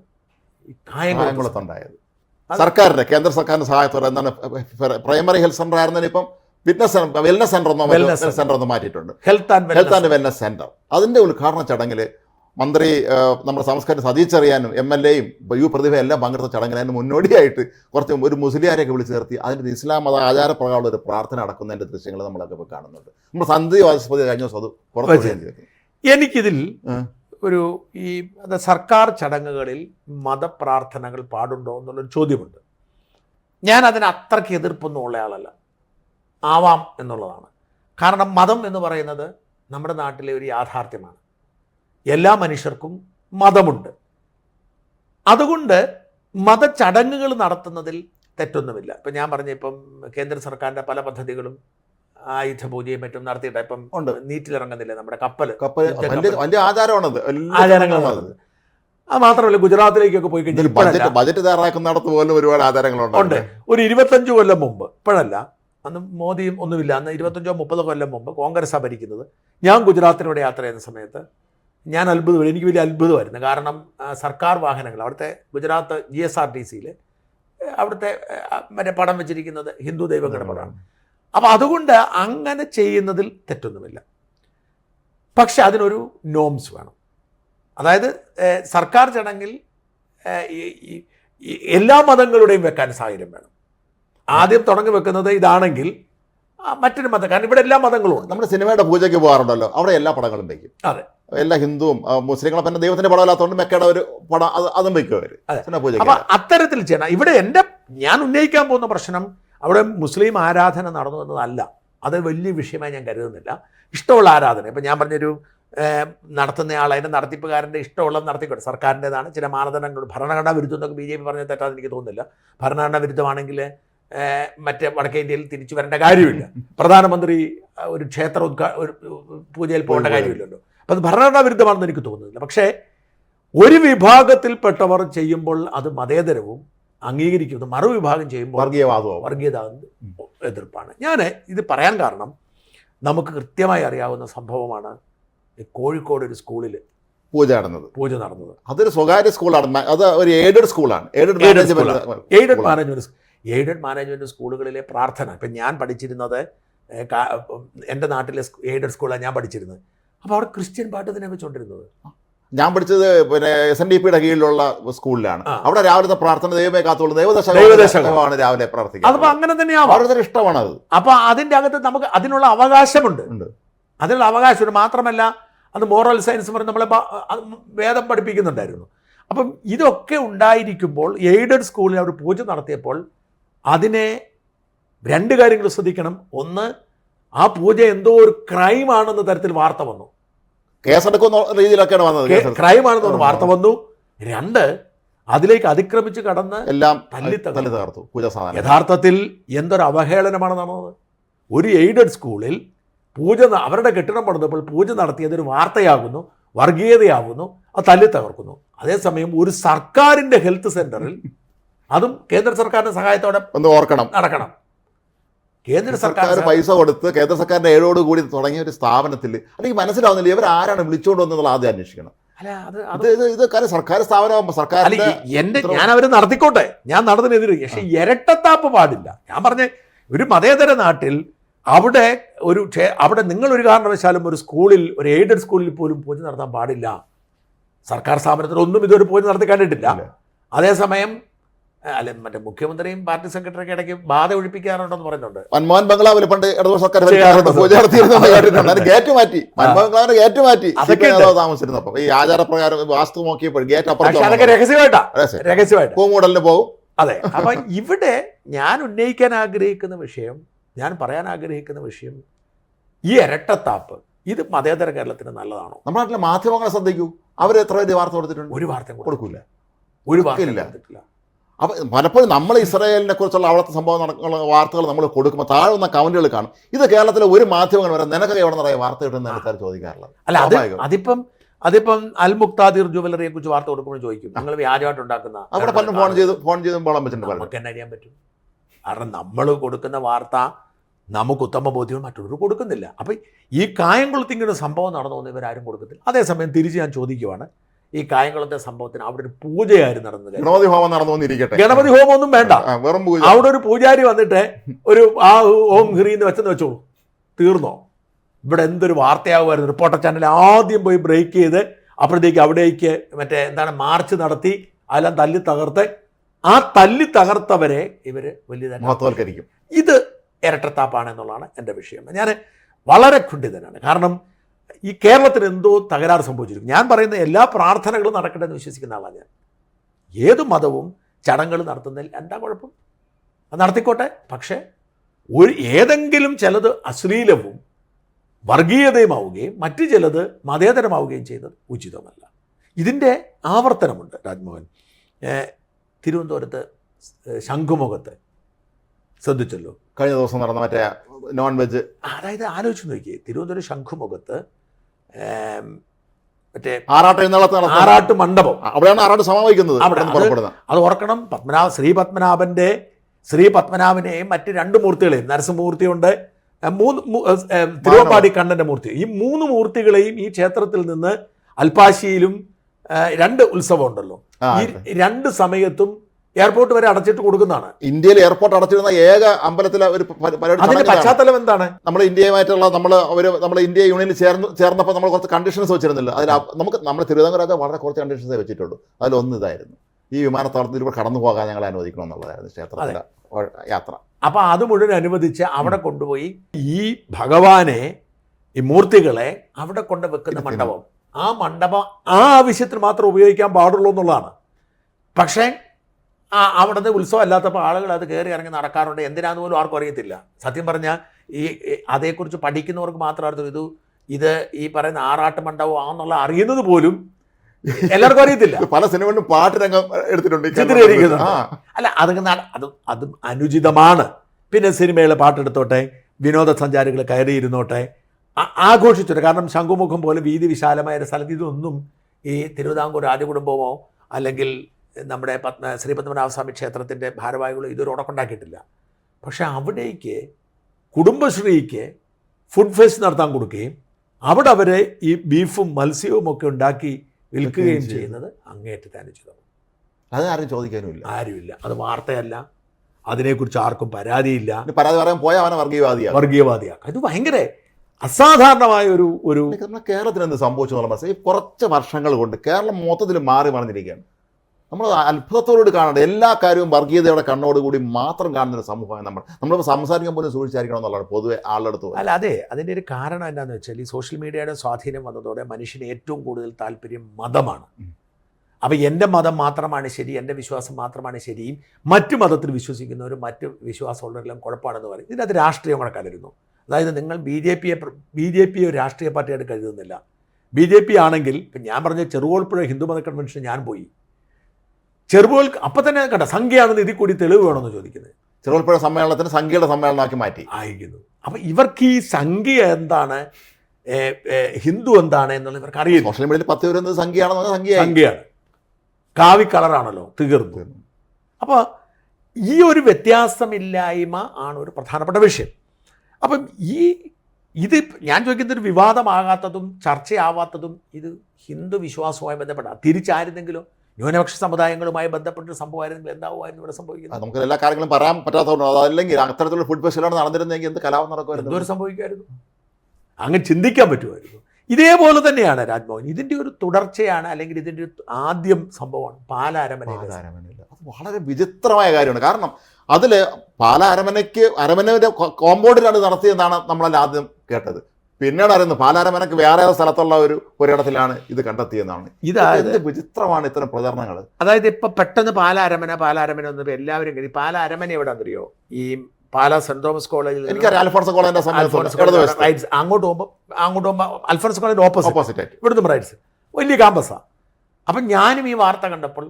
കായംകുളത്തുണ്ടായത് സർക്കാരിന്റെ കേന്ദ്ര സർക്കാരിന്റെ സഹായത്തോടെ എന്താണ് പ്രൈമറി ഹെൽത്ത് സെന്റർ ആയിരുന്നതിന് ഇപ്പം ഫിറ്റ്നസ് വെൽനസ് സെന്റർ എന്നോ വെൽനസ്. സെന്റർ എന്ന് മാറ്റിയിട്ടുണ്ട്. Health and health and wellness centre അതിന്റെ ഉദ്ഘാടന ചടങ്ങിൽ മന്ത്രി നമ്മുടെ സംസ്കാരം സതീച്ചറിയാനും എം എൽ എയും യു പ്രതിഭ എല്ലാം പങ്കെടുത്ത ചടങ്ങിൽ അതിന് മുന്നോടിയായിട്ട് കുറച്ച് ഒരു മുസ്ലിയാരെയൊക്കെ വിളിച്ചു നിർത്തി അതിന്റെ ഇസ്ലാം മത ആചാരപ്രകാരമുള്ള ഒരു പ്രാർത്ഥന നടക്കുന്നതിന്റെ ദൃശ്യങ്ങൾ നമ്മളൊക്കെ ഇപ്പോൾ കാണുന്നുണ്ട്. നമ്മൾ സന്ധി വാചസ്പതി കഴിഞ്ഞ ദിവസം അത് പുറത്തു എനിക്കിതിൽ ഒരു ഈ സർക്കാർ ചടങ്ങുകളിൽ മതപ്രാർത്ഥനകൾ പാടുണ്ടോ എന്നുള്ളൊരു ചോദ്യമുണ്ട്. ഞാൻ അതിന് അത്രയ്ക്ക് എതിർപ്പൊന്നും ഉള്ള ആളല്ല ആവാം എന്നുള്ളതാണ്. കാരണം മതം എന്ന് പറയുന്നത് നമ്മുടെ നാട്ടിലെ ഒരു യാഥാർത്ഥ്യമാണ്. എല്ലാ മനുഷ്യർക്കും മതമുണ്ട്. അതുകൊണ്ട് മതചടങ്ങുകൾ നടത്തുന്നതിൽ തെറ്റൊന്നുമില്ല. ഇപ്പം ഞാൻ പറഞ്ഞ ഇപ്പം കേന്ദ്ര സർക്കാരിന്റെ പല പദ്ധതികളും ആയുധ പൂജയും മറ്റും നടത്തിയിട്ട് ഇപ്പം ഉണ്ട്. നീറ്റിലിറങ്ങുന്നില്ലേ നമ്മുടെ കപ്പൽ? കപ്പൽ. വലിയ ആചാരമാണത്. നടത്തുന്നത് അത്. മാത്രമല്ല ഗുജറാത്തിലേക്കൊക്കെ പോയി കഴിഞ്ഞാൽ ബജറ്റ് തയ്യാറാക്കുന്ന ബജറ്റ് തയ്യാറാക്കുന്നിടത്ത് പോലും ഒരുപാട് ആചാരങ്ങളുണ്ട്. ഉണ്ട്. ഒരു ഇരുപത്തഞ്ച് കൊല്ലം മുമ്പ്. ഇപ്പോഴല്ല. അന്ന് മോദിയും ഒന്നുമില്ല. അന്ന് ഇരുപത്തഞ്ചോ മുപ്പതോ കൊല്ലം മുമ്പ് കോൺഗ്രസ്സാണ് ഭരിക്കുന്നത്. ഞാൻ ഗുജറാത്തിലൂടെ യാത്ര ചെയ്യുന്ന സമയത്ത് ഞാൻ അത്ഭുതം എനിക്ക് വലിയ അത്ഭുതമായിരുന്നു. കാരണം സർക്കാർ വാഹനങ്ങൾ അവിടുത്തെ Gujarat G S R T സിയിൽ അവിടുത്തെ മറ്റേ പടം വെച്ചിരിക്കുന്നത് ഹിന്ദു ദൈവങ്ങളുടെ പടമാണ് അപ്പോൾ അതുകൊണ്ട് അങ്ങനെ ചെയ്യുന്നതിൽ തെറ്റൊന്നുമില്ല. പക്ഷെ അതിനൊരു നോംസ് വേണം. അതായത് സർക്കാർ ചടങ്ങിൽ എല്ലാ മതങ്ങളുടെയും വെക്കാൻ സാഹചര്യം വേണം. ആദ്യം തുടങ്ങി വെക്കുന്നത് ഇതാണെങ്കിൽ മറ്റൊരു മതം. കാരണം ഇവിടെ എല്ലാ മതങ്ങളും ഉണ്ട്. നമ്മുടെ സിനിമയുടെ പൂജയ്ക്ക് പോകാറുണ്ടല്ലോ. അവിടെ എല്ലാ പടങ്ങളും വയ്ക്കും. അതെ. എല്ലാ ഹിന്ദുവും മുസ്ലിങ്ങളും പിന്നെ ദൈവത്തിന്റെ പടം അല്ലാത്തതുകൊണ്ട് മെക്കയുടെ ഒരു പടം അത് അതും വയ്ക്കും പൂജയ്ക്ക് അപ്പൊ അത്തരത്തിൽ ചെയ്യണം. ഇവിടെ എന്റെ ഞാൻ ഉന്നയിക്കാൻ പോകുന്ന പ്രശ്നം അവിടെ മുസ്ലിം ആരാധന നടന്നു എന്നതല്ല. അത് വലിയ വിഷയമായി ഞാൻ കരുതുന്നില്ല. ഇഷ്ടമുള്ള ആരാധന. ഇപ്പം ഞാൻ പറഞ്ഞൊരു നടത്തുന്നയാൾ അതിന്റെ നടത്തിപ്പുകാരന്റെ ഇഷ്ടമുള്ളത് നടത്തിക്കോട്ടെ. സർക്കാരിന്റെതാണ് ചില മാനദണ്ഡങ്ങൾ. ഭരണഘടനാ വിരുദ്ധം എന്നൊക്കെ ബി ജെ പി പറഞ്ഞ തെറ്റാതെ എനിക്ക് തോന്നുന്നില്ല. ഭരണഘടനാ വിരുദ്ധമാണെങ്കിൽ മറ്റേ വടക്കേ ഇന്ത്യയിൽ തിരിച്ചു വരേണ്ട കാര്യമില്ല. പ്രധാനമന്ത്രി ഒരു ക്ഷേത്ര ഉദ്ഘാ ഒരു പൂജയിൽ പോകേണ്ട കാര്യമില്ലല്ലോ. അപ്പം അത് ഭരണഘടനാ വിരുദ്ധമാണെന്ന് എനിക്ക് തോന്നുന്നില്ല. പക്ഷേ ഒരു വിഭാഗത്തിൽപ്പെട്ടവർ ചെയ്യുമ്പോൾ അത് മതേതരവും അംഗീകരിക്കുന്നു. മറുവിഭാഗം ചെയ്യുമ്പോൾ വർഗീയവാദവും വർഗീയത എതിർപ്പാണ്. ഞാൻ ഇത് പറയാൻ കാരണം നമുക്ക് കൃത്യമായി അറിയാവുന്ന സംഭവമാണ് കോഴിക്കോട് ഒരു സ്കൂളിൽ പൂജ നടന്നത്. പൂജ നടന്നത്. അതൊരു സ്വകാര്യ സ്കൂളാണ്. അത് ഒരു എയ്ഡഡ് സ്കൂളാണ്. Aided management aided management aided management സ്കൂളുകളിലെ പ്രാർത്ഥന. ഇപ്പം ഞാൻ പഠിച്ചിരുന്നത് എന്റെ നാട്ടിലെ എയ്ഡഡ് സ്കൂളാണ് ഞാൻ പഠിച്ചിരുന്നത്. അപ്പോൾ അവിടെ ക്രിസ്ത്യൻ പാട്ട് തന്നെ വെച്ചുകൊണ്ടിരുന്നത് ഞാൻ പഠിച്ചത് പിന്നെ എസ് എൻ ഡി പിയുടെ കീഴിലുള്ള സ്കൂളിലാണ്. അവിടെ രാവിലത്തെ പ്രാർത്ഥന ദൈവമേ കാത്തോളൂ ദൈവദേശമാണ് ദൈവദശകമാണ് രാവിലെ അതിപ്പോൾ പ്രാർത്ഥിക്കുന്നത് അങ്ങനെ തന്നെയാണ് ഓരോരുത്തർ ഇഷ്ടമാണ് അത് അപ്പൊ അതിന്റെ അകത്ത് നമുക്ക് അതിനുള്ള അവകാശമുണ്ട്. അതിനുള്ള അവകാശമുണ്ട്. മാത്രമല്ല അത് മോറൽ സയൻസ് പറഞ്ഞ് നമ്മളെ വേദം പഠിപ്പിക്കുന്നുണ്ടായിരുന്നു. അപ്പം ഇതൊക്കെ ഉണ്ടായിരിക്കുമ്പോൾ എയ്ഡഡ് സ്കൂളിൽ അവർ പൂജ നടത്തിയപ്പോൾ അതിനെ രണ്ട് കാര്യങ്ങൾ ശ്രദ്ധിക്കണം. ഒന്ന് ആ പൂജ എന്തോ ഒരു ക്രൈം ആണെന്ന തരത്തിൽ വാർത്ത വന്നു. കേസെടുക്കുന്ന രീതിയിലൊക്കെയാണ് വന്നത്. ക്രൈം ആണെന്ന് വാർത്ത വന്നു. രണ്ട് അതിലേക്ക് അതിക്രമിച്ച് കടന്ന് എല്ലാം തല്ലി. തല്ലി തകർത്തു യഥാർത്ഥത്തിൽ എന്തൊരു അവഹേളനമാണ് നടന്നത്? ഒരു എയ്ഡഡ് സ്കൂളിൽ പൂജ അവരുടെ കെട്ടിടം പണിതപ്പോൾ പൂജ നടത്തിയത് ഒരു വാർത്തയാകുന്നു വർഗീയതയാകുന്നു അത് തല്ലി തകർക്കുന്നു. അതേസമയം ഒരു സർക്കാരിന്റെ ഹെൽത്ത് സെന്ററിൽ അതും കേന്ദ്ര സർക്കാരിന്റെ സഹായത്തോടെ ഒന്ന് ഓർക്കണം. നടക്കണം. കേന്ദ്ര സർക്കാർ പൈസ കൊടുത്ത് കേന്ദ്ര സർക്കാരിന്റെ ഏഴോട് കൂടി തുടങ്ങിയ ഒരു സ്ഥാപനത്തിൽ അല്ലെങ്കിൽ മനസ്സിലാവുന്നില്ല ഇവർ ആരാണ് വിളിച്ചുകൊണ്ട് വന്നത് ആദ്യം അന്വേഷിക്കണം. അല്ല അത് ഇത് ഇത് കാര്യം സർക്കാർ സ്ഥാപനമാകുമ്പോൾ സർക്കാർ എന്റെ ഞാൻ അവരെ നടത്തിക്കോട്ടെ. ഞാൻ നടന്നതിനെതിരെ പക്ഷെ ഇരട്ടത്താപ്പ് പാടില്ല. ഞാൻ പറഞ്ഞ ഒരു മതേതര നാട്ടിൽ അവിടെ ഒരു അവിടെ നിങ്ങൾ ഒരു കാരണവശാലും ഒരു സ്കൂളിൽ ഒരു എയ്ഡഡ് സ്കൂളിൽ പോലും പൂജ നടത്താൻ പാടില്ല. സർക്കാർ സ്ഥാപനത്തിൽ ഒന്നും ഇതൊരു പൂജ നടത്തി കണ്ടിട്ടില്ല അതേസമയം അല്ല മറ്റേ മുഖ്യമന്ത്രിയും പാർട്ടി സെക്രട്ടറിയൊക്കെ ഇടയ്ക്ക് ബാധ ഒഴിപ്പിക്കാറുണ്ടെന്ന് പറയുന്നുണ്ട്. മൻമോഹൻ ബംഗ്ലാവിൽ പണ്ട് ഇടതു സർക്കാർ ഗേറ്റ് മാറ്റി. മൻമോഹൻ ബംഗ്ലാവിന്റെ ഗേറ്റ് മാറ്റി. ഉണ്ട്. ഈ ആചാരപ്രകാരം വാസ്തു നോക്കിയപ്പോൾ ഗേറ്റ് പക്ഷെ അതൊക്കെ അപ്പുറത്ത് രഹസ്യമായിട്ടാ. രഹസ്യമായിട്ട്. പൂമൂടലിന് പോകും അതെ. അപ്പൊ ഇവിടെ ഞാൻ ഉന്നയിക്കാൻ ആഗ്രഹിക്കുന്ന വിഷയം ഞാൻ പറയാൻ ആഗ്രഹിക്കുന്ന വിഷയം ഈ ഇരട്ടത്താപ്പ് ഇത് മതേതര കേരളത്തിന് നല്ലതാണോ? നമ്മുടെ നാട്ടിലെ മാധ്യമങ്ങളെ ശ്രദ്ധിക്കൂ. അവർ എത്ര വലിയ വാർത്ത കൊടുത്തിട്ടുണ്ട്? ഒരു വാർത്ത കൊടു- കൊടുക്കൂല. ഒരു വാർത്ത. കൊടുത്തിട്ടില്ല. അപ്പൊ പലപ്പോഴും നമ്മൾ ഇസ്രായേലിനെ കുറിച്ചുള്ള അവിടുത്തെ സംഭവം നടക്കുന്ന വാർത്തകൾ നമ്മൾ കൊടുക്കുമ്പോൾ താഴ്ന്ന കമന്റുകൾ കാണും. ഇത് കേരളത്തിലെ ഒരു മാധ്യമങ്ങൾ വരെ നിനക്കൊക്കെ എവിടെ നിറയെ വാർത്ത കിട്ടുന്ന ആൾക്കാർ ചോദിക്കാറുള്ളത്? അല്ല അത് അതിപ്പം അതിപ്പം അൽ മുക്താദിർ ജുവലറിയെ കുറിച്ച് വാർത്ത കൊടുക്കുമ്പോൾ ചോദിക്കും. നിങ്ങൾ വ്യാജമായിട്ട് ഉണ്ടാക്കുന്ന അവിടെ പലരും ഫോൺ ചെയ്ത് ഫോൺ ചെയ്ത് വെച്ചിട്ടുണ്ട് പലരും. നമുക്ക് തന്നെ അറിയാൻ പറ്റും? കാരണം നമ്മൾ കൊടുക്കുന്ന വാർത്ത നമുക്ക് ഉത്തമ ബോധ്യം മറ്റുള്ളവർ കൊടുക്കുന്നില്ല. അപ്പം ഈ കായംകുളത്തിങ്ങനെ സംഭവം നടന്നു എന്ന് ഇവരാരും കൊടുക്കത്തില്ല. അതേസമയം തിരിച്ച് ഞാൻ ചോദിക്കുവാണ്. ഈ കായംകുളത്തെ സംഭവത്തിന് അവിടെ ഒരു പൂജയായിരുന്നു നടന്നത്. ഗണപതി ഹോമം നടന്നു വന്നിരിക്കട്ടെ ഗണപതി ഹോമമൊന്നും വേണ്ട. ആ, വെറും പൂജ. അവിടെ ഒരു പൂജാരി വന്നിട്ട് ഒരു ആ ഓം ഹ്രീന്ന് വെച്ചെന്ന് വെച്ചോളൂ. തീർന്നോ? ഇവിടെ എന്തൊരു വാർത്തയാകുമായിരുന്നു റിപ്പോർട്ടർ ചാനൽ ആദ്യം പോയി ബ്രേക്ക് ചെയ്ത് അപ്പോഴത്തേക്ക് അവിടേക്ക് മറ്റേ എന്താണ് മാർച്ച് നടത്തി അതെല്ലാം തല്ലി തകർത്ത്. ആ തല്ലി തകർത്തവരെ ഇവർ വലിയ മഹത്വവൽക്കരിക്കും. ഇത് ഇരട്ടത്താപ്പാണ് എന്നുള്ളതാണ് എന്റെ വിഷയം. ഞാൻ വളരെ ഖുണ്ഡിതനാണ്. കാരണം ഈ കേരളത്തിന് എന്തോ തകരാറ് സംഭവിച്ചിരിക്കും ഞാൻ പറയുന്ന എല്ലാ പ്രാർത്ഥനകളും നടക്കട്ടെ എന്ന് വിശ്വസിക്കുന്ന ആളാണ് ഞാൻ. ഏത് മതവും ചടങ്ങുകൾ നടത്തുന്നതിൽ എന്താ കുഴപ്പം? അത് നടത്തിക്കോട്ടെ. പക്ഷേ ഒരു ഏതെങ്കിലും ചിലത് അശ്ലീലവും വർഗീയതയുമാവുകയും മറ്റു ചിലത് മതേതരമാവുകയും ചെയ്യുന്നത് ഉചിതമല്ല. ഇതിന്റെ ആവർത്തനമുണ്ട് രാജ്മോഹൻ. തിരുവനന്തപുരത്ത് ശംഖുമുഖത്ത്. ശ്രദ്ധിച്ചല്ലോ? കഴിഞ്ഞ ദിവസം നടന്ന മറ്റേ നോൺ വെജ് അതായത് ആലോചിച്ച് നോക്കിയേ. തിരുവനന്തപുരം ശംഖുമുഖത്ത് മറ്റേ ആറാട്ട് എഴുന്നള്ളത്ത് ആറാട്ട് മണ്ഡപം. അവിടെയാണ് ആറാട്ട് സമാപിക്കുന്നത് അത് ഓർക്കണം പത്മനാഭ ശ്രീ പത്മനാഭന്റെ ശ്രീ പത്മനാഭനെയും മറ്റ് രണ്ട് മൂർത്തികളെയും നരസിംഹമൂർത്തിയുണ്ട് മൂന്ന് തിരുവമ്പാടി കണ്ണന്റെ മൂർത്തി. ഈ മൂന്ന് മൂർത്തികളെയും ഈ ക്ഷേത്രത്തിൽ നിന്ന് അൽപാശിയിലും രണ്ട് ഉത്സവം ഉണ്ടല്ലോ. ഈ രണ്ട് സമയത്തും എയർപോർട്ട് വരെ അടച്ചിട്ട് കൊടുക്കുന്നതാണ്. ഇന്ത്യയിൽ എയർപോർട്ട് അടച്ചിരുന്ന ഏക അമ്പലത്തിലെ ഒരു അതിന്റെ പശ്ചാത്തലം എന്താണ്? നമ്മൾ ഇന്ത്യയുമായിട്ടുള്ള നമ്മൾ അവർ നമ്മൾ ഇന്ത്യ യൂണിയനിൽ ചേർന്ന് ചേർന്നപ്പോൾ നമ്മൾ കുറച്ച് കണ്ടീഷൻസ് വെച്ചിരുന്നില്ല. അതിൽ നമുക്ക് നമ്മുടെ തിരുവിതാംകൂറൊക്കെ വളരെ കുറച്ച് കണ്ടീഷൻസേ വെച്ചിട്ടുള്ളൂ. അതിലൊന്ന് ഇതായിരുന്നു. ഈ വിമാനത്താവളത്തിൽ ഇവിടെ കടന്നു പോകാൻ ഞങ്ങൾ അനുവദിക്കണം എന്നുള്ളതായിരുന്നു ക്ഷേത്രത്തിലെ യാത്ര. അപ്പൊ അത് മുഴുവൻ അനുവദിച്ച് അവിടെ കൊണ്ടുപോയി ഈ ഭഗവാനെ ഈ മൂർത്തികളെ അവിടെ കൊണ്ട് വെക്കുന്ന മണ്ഡപം. ആ മണ്ഡപം ആ ആവശ്യത്തിന് മാത്രം ഉപയോഗിക്കാൻ പാടുള്ളൂ എന്നുള്ളതാണ്. പക്ഷേ ആ അവിടുന്ന് ഉത്സവം അല്ലാത്തപ്പോൾ ആളുകൾ അത് കയറി ഇറങ്ങി നടക്കാറുണ്ട്. എന്തിനാന്ന് പോലും ആർക്കും അറിയത്തില്ല. സത്യം പറഞ്ഞാൽ ഈ അതേക്കുറിച്ച് പഠിക്കുന്നവർക്ക് മാത്രം അറിയത്തുള്ളൂ. ഇത് ഇത് ഈ പറയുന്ന ആറാട്ട് മണ്ഡപം ആണെന്നുള്ള അറിയുന്നത് പോലും എല്ലാവർക്കും അറിയത്തില്ല. പല സിനിമകളിലും പാട്ട് രംഗം എടുത്തിട്ടുണ്ട് ചിത്രീകരിക്കുന്നത്. അല്ല അത് അത് അതും അനുചിതമാണ്. പിന്നെ സിനിമയിൽ പാട്ടെടുത്തോട്ടെ വിനോദസഞ്ചാരികൾ കയറിയിരുന്നോട്ടെ ആഘോഷിച്ചോട്ടെ. കാരണം ശംഖുമുഖം പോലെ വീതി വിശാലമായ ഒരു സ്ഥലത്ത് ഇതൊന്നും ഈ തിരുവിതാംകൂർ രാജകുടുംബമോ അല്ലെങ്കിൽ നമ്മുടെ പത്മ ശ്രീ പത്മനാഭസ്വാമി ക്ഷേത്രത്തിന്റെ ഭാരവാഹികളോ ഇതൊരു ഉടക്കുണ്ടാക്കിയിട്ടില്ല പക്ഷേ അവിടേക്ക് കുടുംബശ്രീക്ക് ഫുഡ് ഫെസ്റ്റ് നടത്താൻ കൊടുക്കുകയും അവിടെ അവരെ ഈ ബീഫും മത്സ്യവും ഒക്കെ ഉണ്ടാക്കി വിൽക്കുകയും ചെയ്യുന്നത്. അങ്ങേറ്റത്തെ അനുചിതമാണ് അത് ആരും ചോദിക്കാനുമില്ല. ആരുമില്ല. അത് വാർത്തയല്ല. അതിനെക്കുറിച്ച് ആർക്കും പരാതിയില്ല. പരാതി പറയാൻ പോയാൽ അവനെ വർഗീയവാദിയാണ് വർഗീയവാദിയാക്കുക ഇത് ഭയങ്കര അസാധാരണമായ ഒരു ഒരു നമ്മുടെ കേരളത്തിന് എന്ത് സംഭവിച്ചു എന്നുള്ള മനസ്സിലായി കുറച്ച് വർഷങ്ങൾ കൊണ്ട് കേരളം മൊത്തത്തിൽ മാറി മറിഞ്ഞിരിക്കുകയാണ്. നമ്മൾ അത്ഭുതത്തോട് കാണേണ്ട എല്ലാ കാര്യവും വർഗീയതയുടെ കണ്ണോടുകൂടി മാത്രം കാണുന്ന ഒരു സമൂഹമാണ് നമ്മൾ. നമ്മളിപ്പോൾ സംസാരിക്കാൻ പോലും സൂക്ഷിച്ചായിരിക്കണം എന്നുള്ളതാണ് പൊതുവെ ആളുടെ അടുത്ത് അല്ല അതെ. അതിന്റെ ഒരു കാരണം എന്താണെന്ന് വെച്ചാൽ ഈ സോഷ്യൽ മീഡിയയുടെ സ്വാധീനം വന്നതോടെ മനുഷ്യന് ഏറ്റവും കൂടുതൽ താല്പര്യം മതമാണ്. അപ്പോൾ അപ്പം എന്റെ മതം മാത്രമാണ് ശരി എന്റെ വിശ്വാസം മാത്രമാണ് ശരിയും മറ്റു മതത്തിൽ വിശ്വസിക്കുന്നവരും മറ്റ് വിശ്വാസമുള്ളവരെല്ലാം കുഴപ്പമാണെന്ന് പറയും. ഇതിനകത്ത് രാഷ്ട്രീയം കലരുന്നു. അതായത് നിങ്ങൾ ബി ജെ പിയെ ബി ജെ പി ഒരു രാഷ്ട്രീയ പാർട്ടിയായിട്ട് കരുതുന്നില്ല. ബി ജെ പി ആണെങ്കിൽ ഇപ്പം ഞാൻ പറഞ്ഞ ചെറുകോൽപ്പുഴ ഹിന്ദുമത കൺവെൻഷന് ഞാൻ പോയി. ചെറുകോൽ അപ്പൊ തന്നെ കണ്ട സംഖ്യയാണെന്ന് ഇതിൽ കൂടി തെളിവ് വേണമെന്ന് ചോദിക്കുന്നത്. ചെറുപോൽപ്പുഴ സമ്മേളനത്തിന് സംഖ്യയുടെ സമ്മേളനമാക്കി മാറ്റി. അയക്കുന്നു അപ്പം ഇവർക്ക് ഈ സംഖ്യ എന്താണ്? ഹിന്ദു എന്താണ് എന്നുള്ളത് ഇവർക്ക് അറിയില്ല. സോഷ്യൽ മീഡിയയിൽ പത്ത് വരുന്നത് സംഖ്യയാണെന്ന് പറഞ്ഞാൽ സംഖ്യയായി. സംഖ്യയാണ്. കാവി കളറാണല്ലോ തീർന്നു അപ്പോൾ ഈ ഒരു വ്യത്യാസമില്ലായ്മ ആണ് ഒരു പ്രധാനപ്പെട്ട വിഷയം. അപ്പം ഈ ഇത് ഞാൻ ചോദിക്കുന്ന ഒരു വിവാദമാകാത്തതും ചർച്ചയാവാത്തതും ഇത് ഹിന്ദു വിശ്വാസവുമായി ബന്ധപ്പെട്ട. തിരിച്ചായിരുന്നെങ്കിലോ? ന്യൂനപക്ഷ സമുദായങ്ങളുമായി ബന്ധപ്പെട്ട സംഭവമായിരുന്നെങ്കിൽ എന്താവുമായിരുന്നു ഇവിടെ സംഭവിക്കുന്നത്. നമുക്ക് എല്ലാ കാര്യങ്ങളും പറയാൻ പറ്റാത്തതുകൊണ്ട് അതല്ലെങ്കിൽ അത്തരത്തിലുള്ള ഫുഡ് ഫെസ്റ്റിവലാണ് നടന്നിരുന്നെങ്കിൽ എന്ത് കലാപം നടക്കുമായിരുന്നു? എന്തോരം സംഭവിക്കുമായിരുന്നു? അങ്ങനെ ചിന്തിക്കാൻ പറ്റുമായിരുന്നു. ഇതേപോലെ തന്നെയാണ് രാജ്ഭവൻ. ഇതിന്റെ ഒരു തുടർച്ചയാണ് അല്ലെങ്കിൽ ഇതിന്റെ ഒരു ആദ്യം സംഭവമാണ് പാലാരമന പാല അത് വളരെ വിചിത്രമായ കാര്യമാണ്. കാരണം അതിൽ പാല അരമനയ്ക്ക് അരമനയുടെ കോമ്പൗണ്ടിലാണ് നടത്തിയെന്നാണ് നടത്തിയതെന്നാണ് നമ്മളല്ല ആദ്യം കേട്ടത്. പിന്നീട് അറിയുന്നു പാലാരമനക്ക് വേറെ സ്ഥലത്തുള്ള ഒരു ഒരിടത്തിലാണ് ഇത് കണ്ടെത്തിയെന്നാണ്. ഇതായത് എന്ത് വിചിത്രമാണ് ഇത്തരം പ്രചരണങ്ങൾ അതായത് ഇപ്പൊ പെട്ടെന്ന് പാലാരമന പാലാരമന എന്ന് എല്ലാവരും കരുതി. പാലാരമന എവിടെ അറിയോ ഈ പാലാ സെന്റ് തോമസ് കോളേജിൽ എനിക്കറിയാം അൽഫോൺസ് കോളേജിന്റെ റൈറ്റ്സ്. അങ്ങോട്ട് പോകുമ്പോൾ അങ്ങോട്ട് പോകുമ്പോൾ അൽഫോൺസ് കോളേജ് ഓപ്പോസിറ്റ് ഓപ്പോസിറ്റ് ഇവിടുന്ന് റൈറ്റ്സ്. വലിയ ക്യാമ്പസാണ് അപ്പം ഞാനും ഈ വാർത്ത കണ്ടപ്പോൾ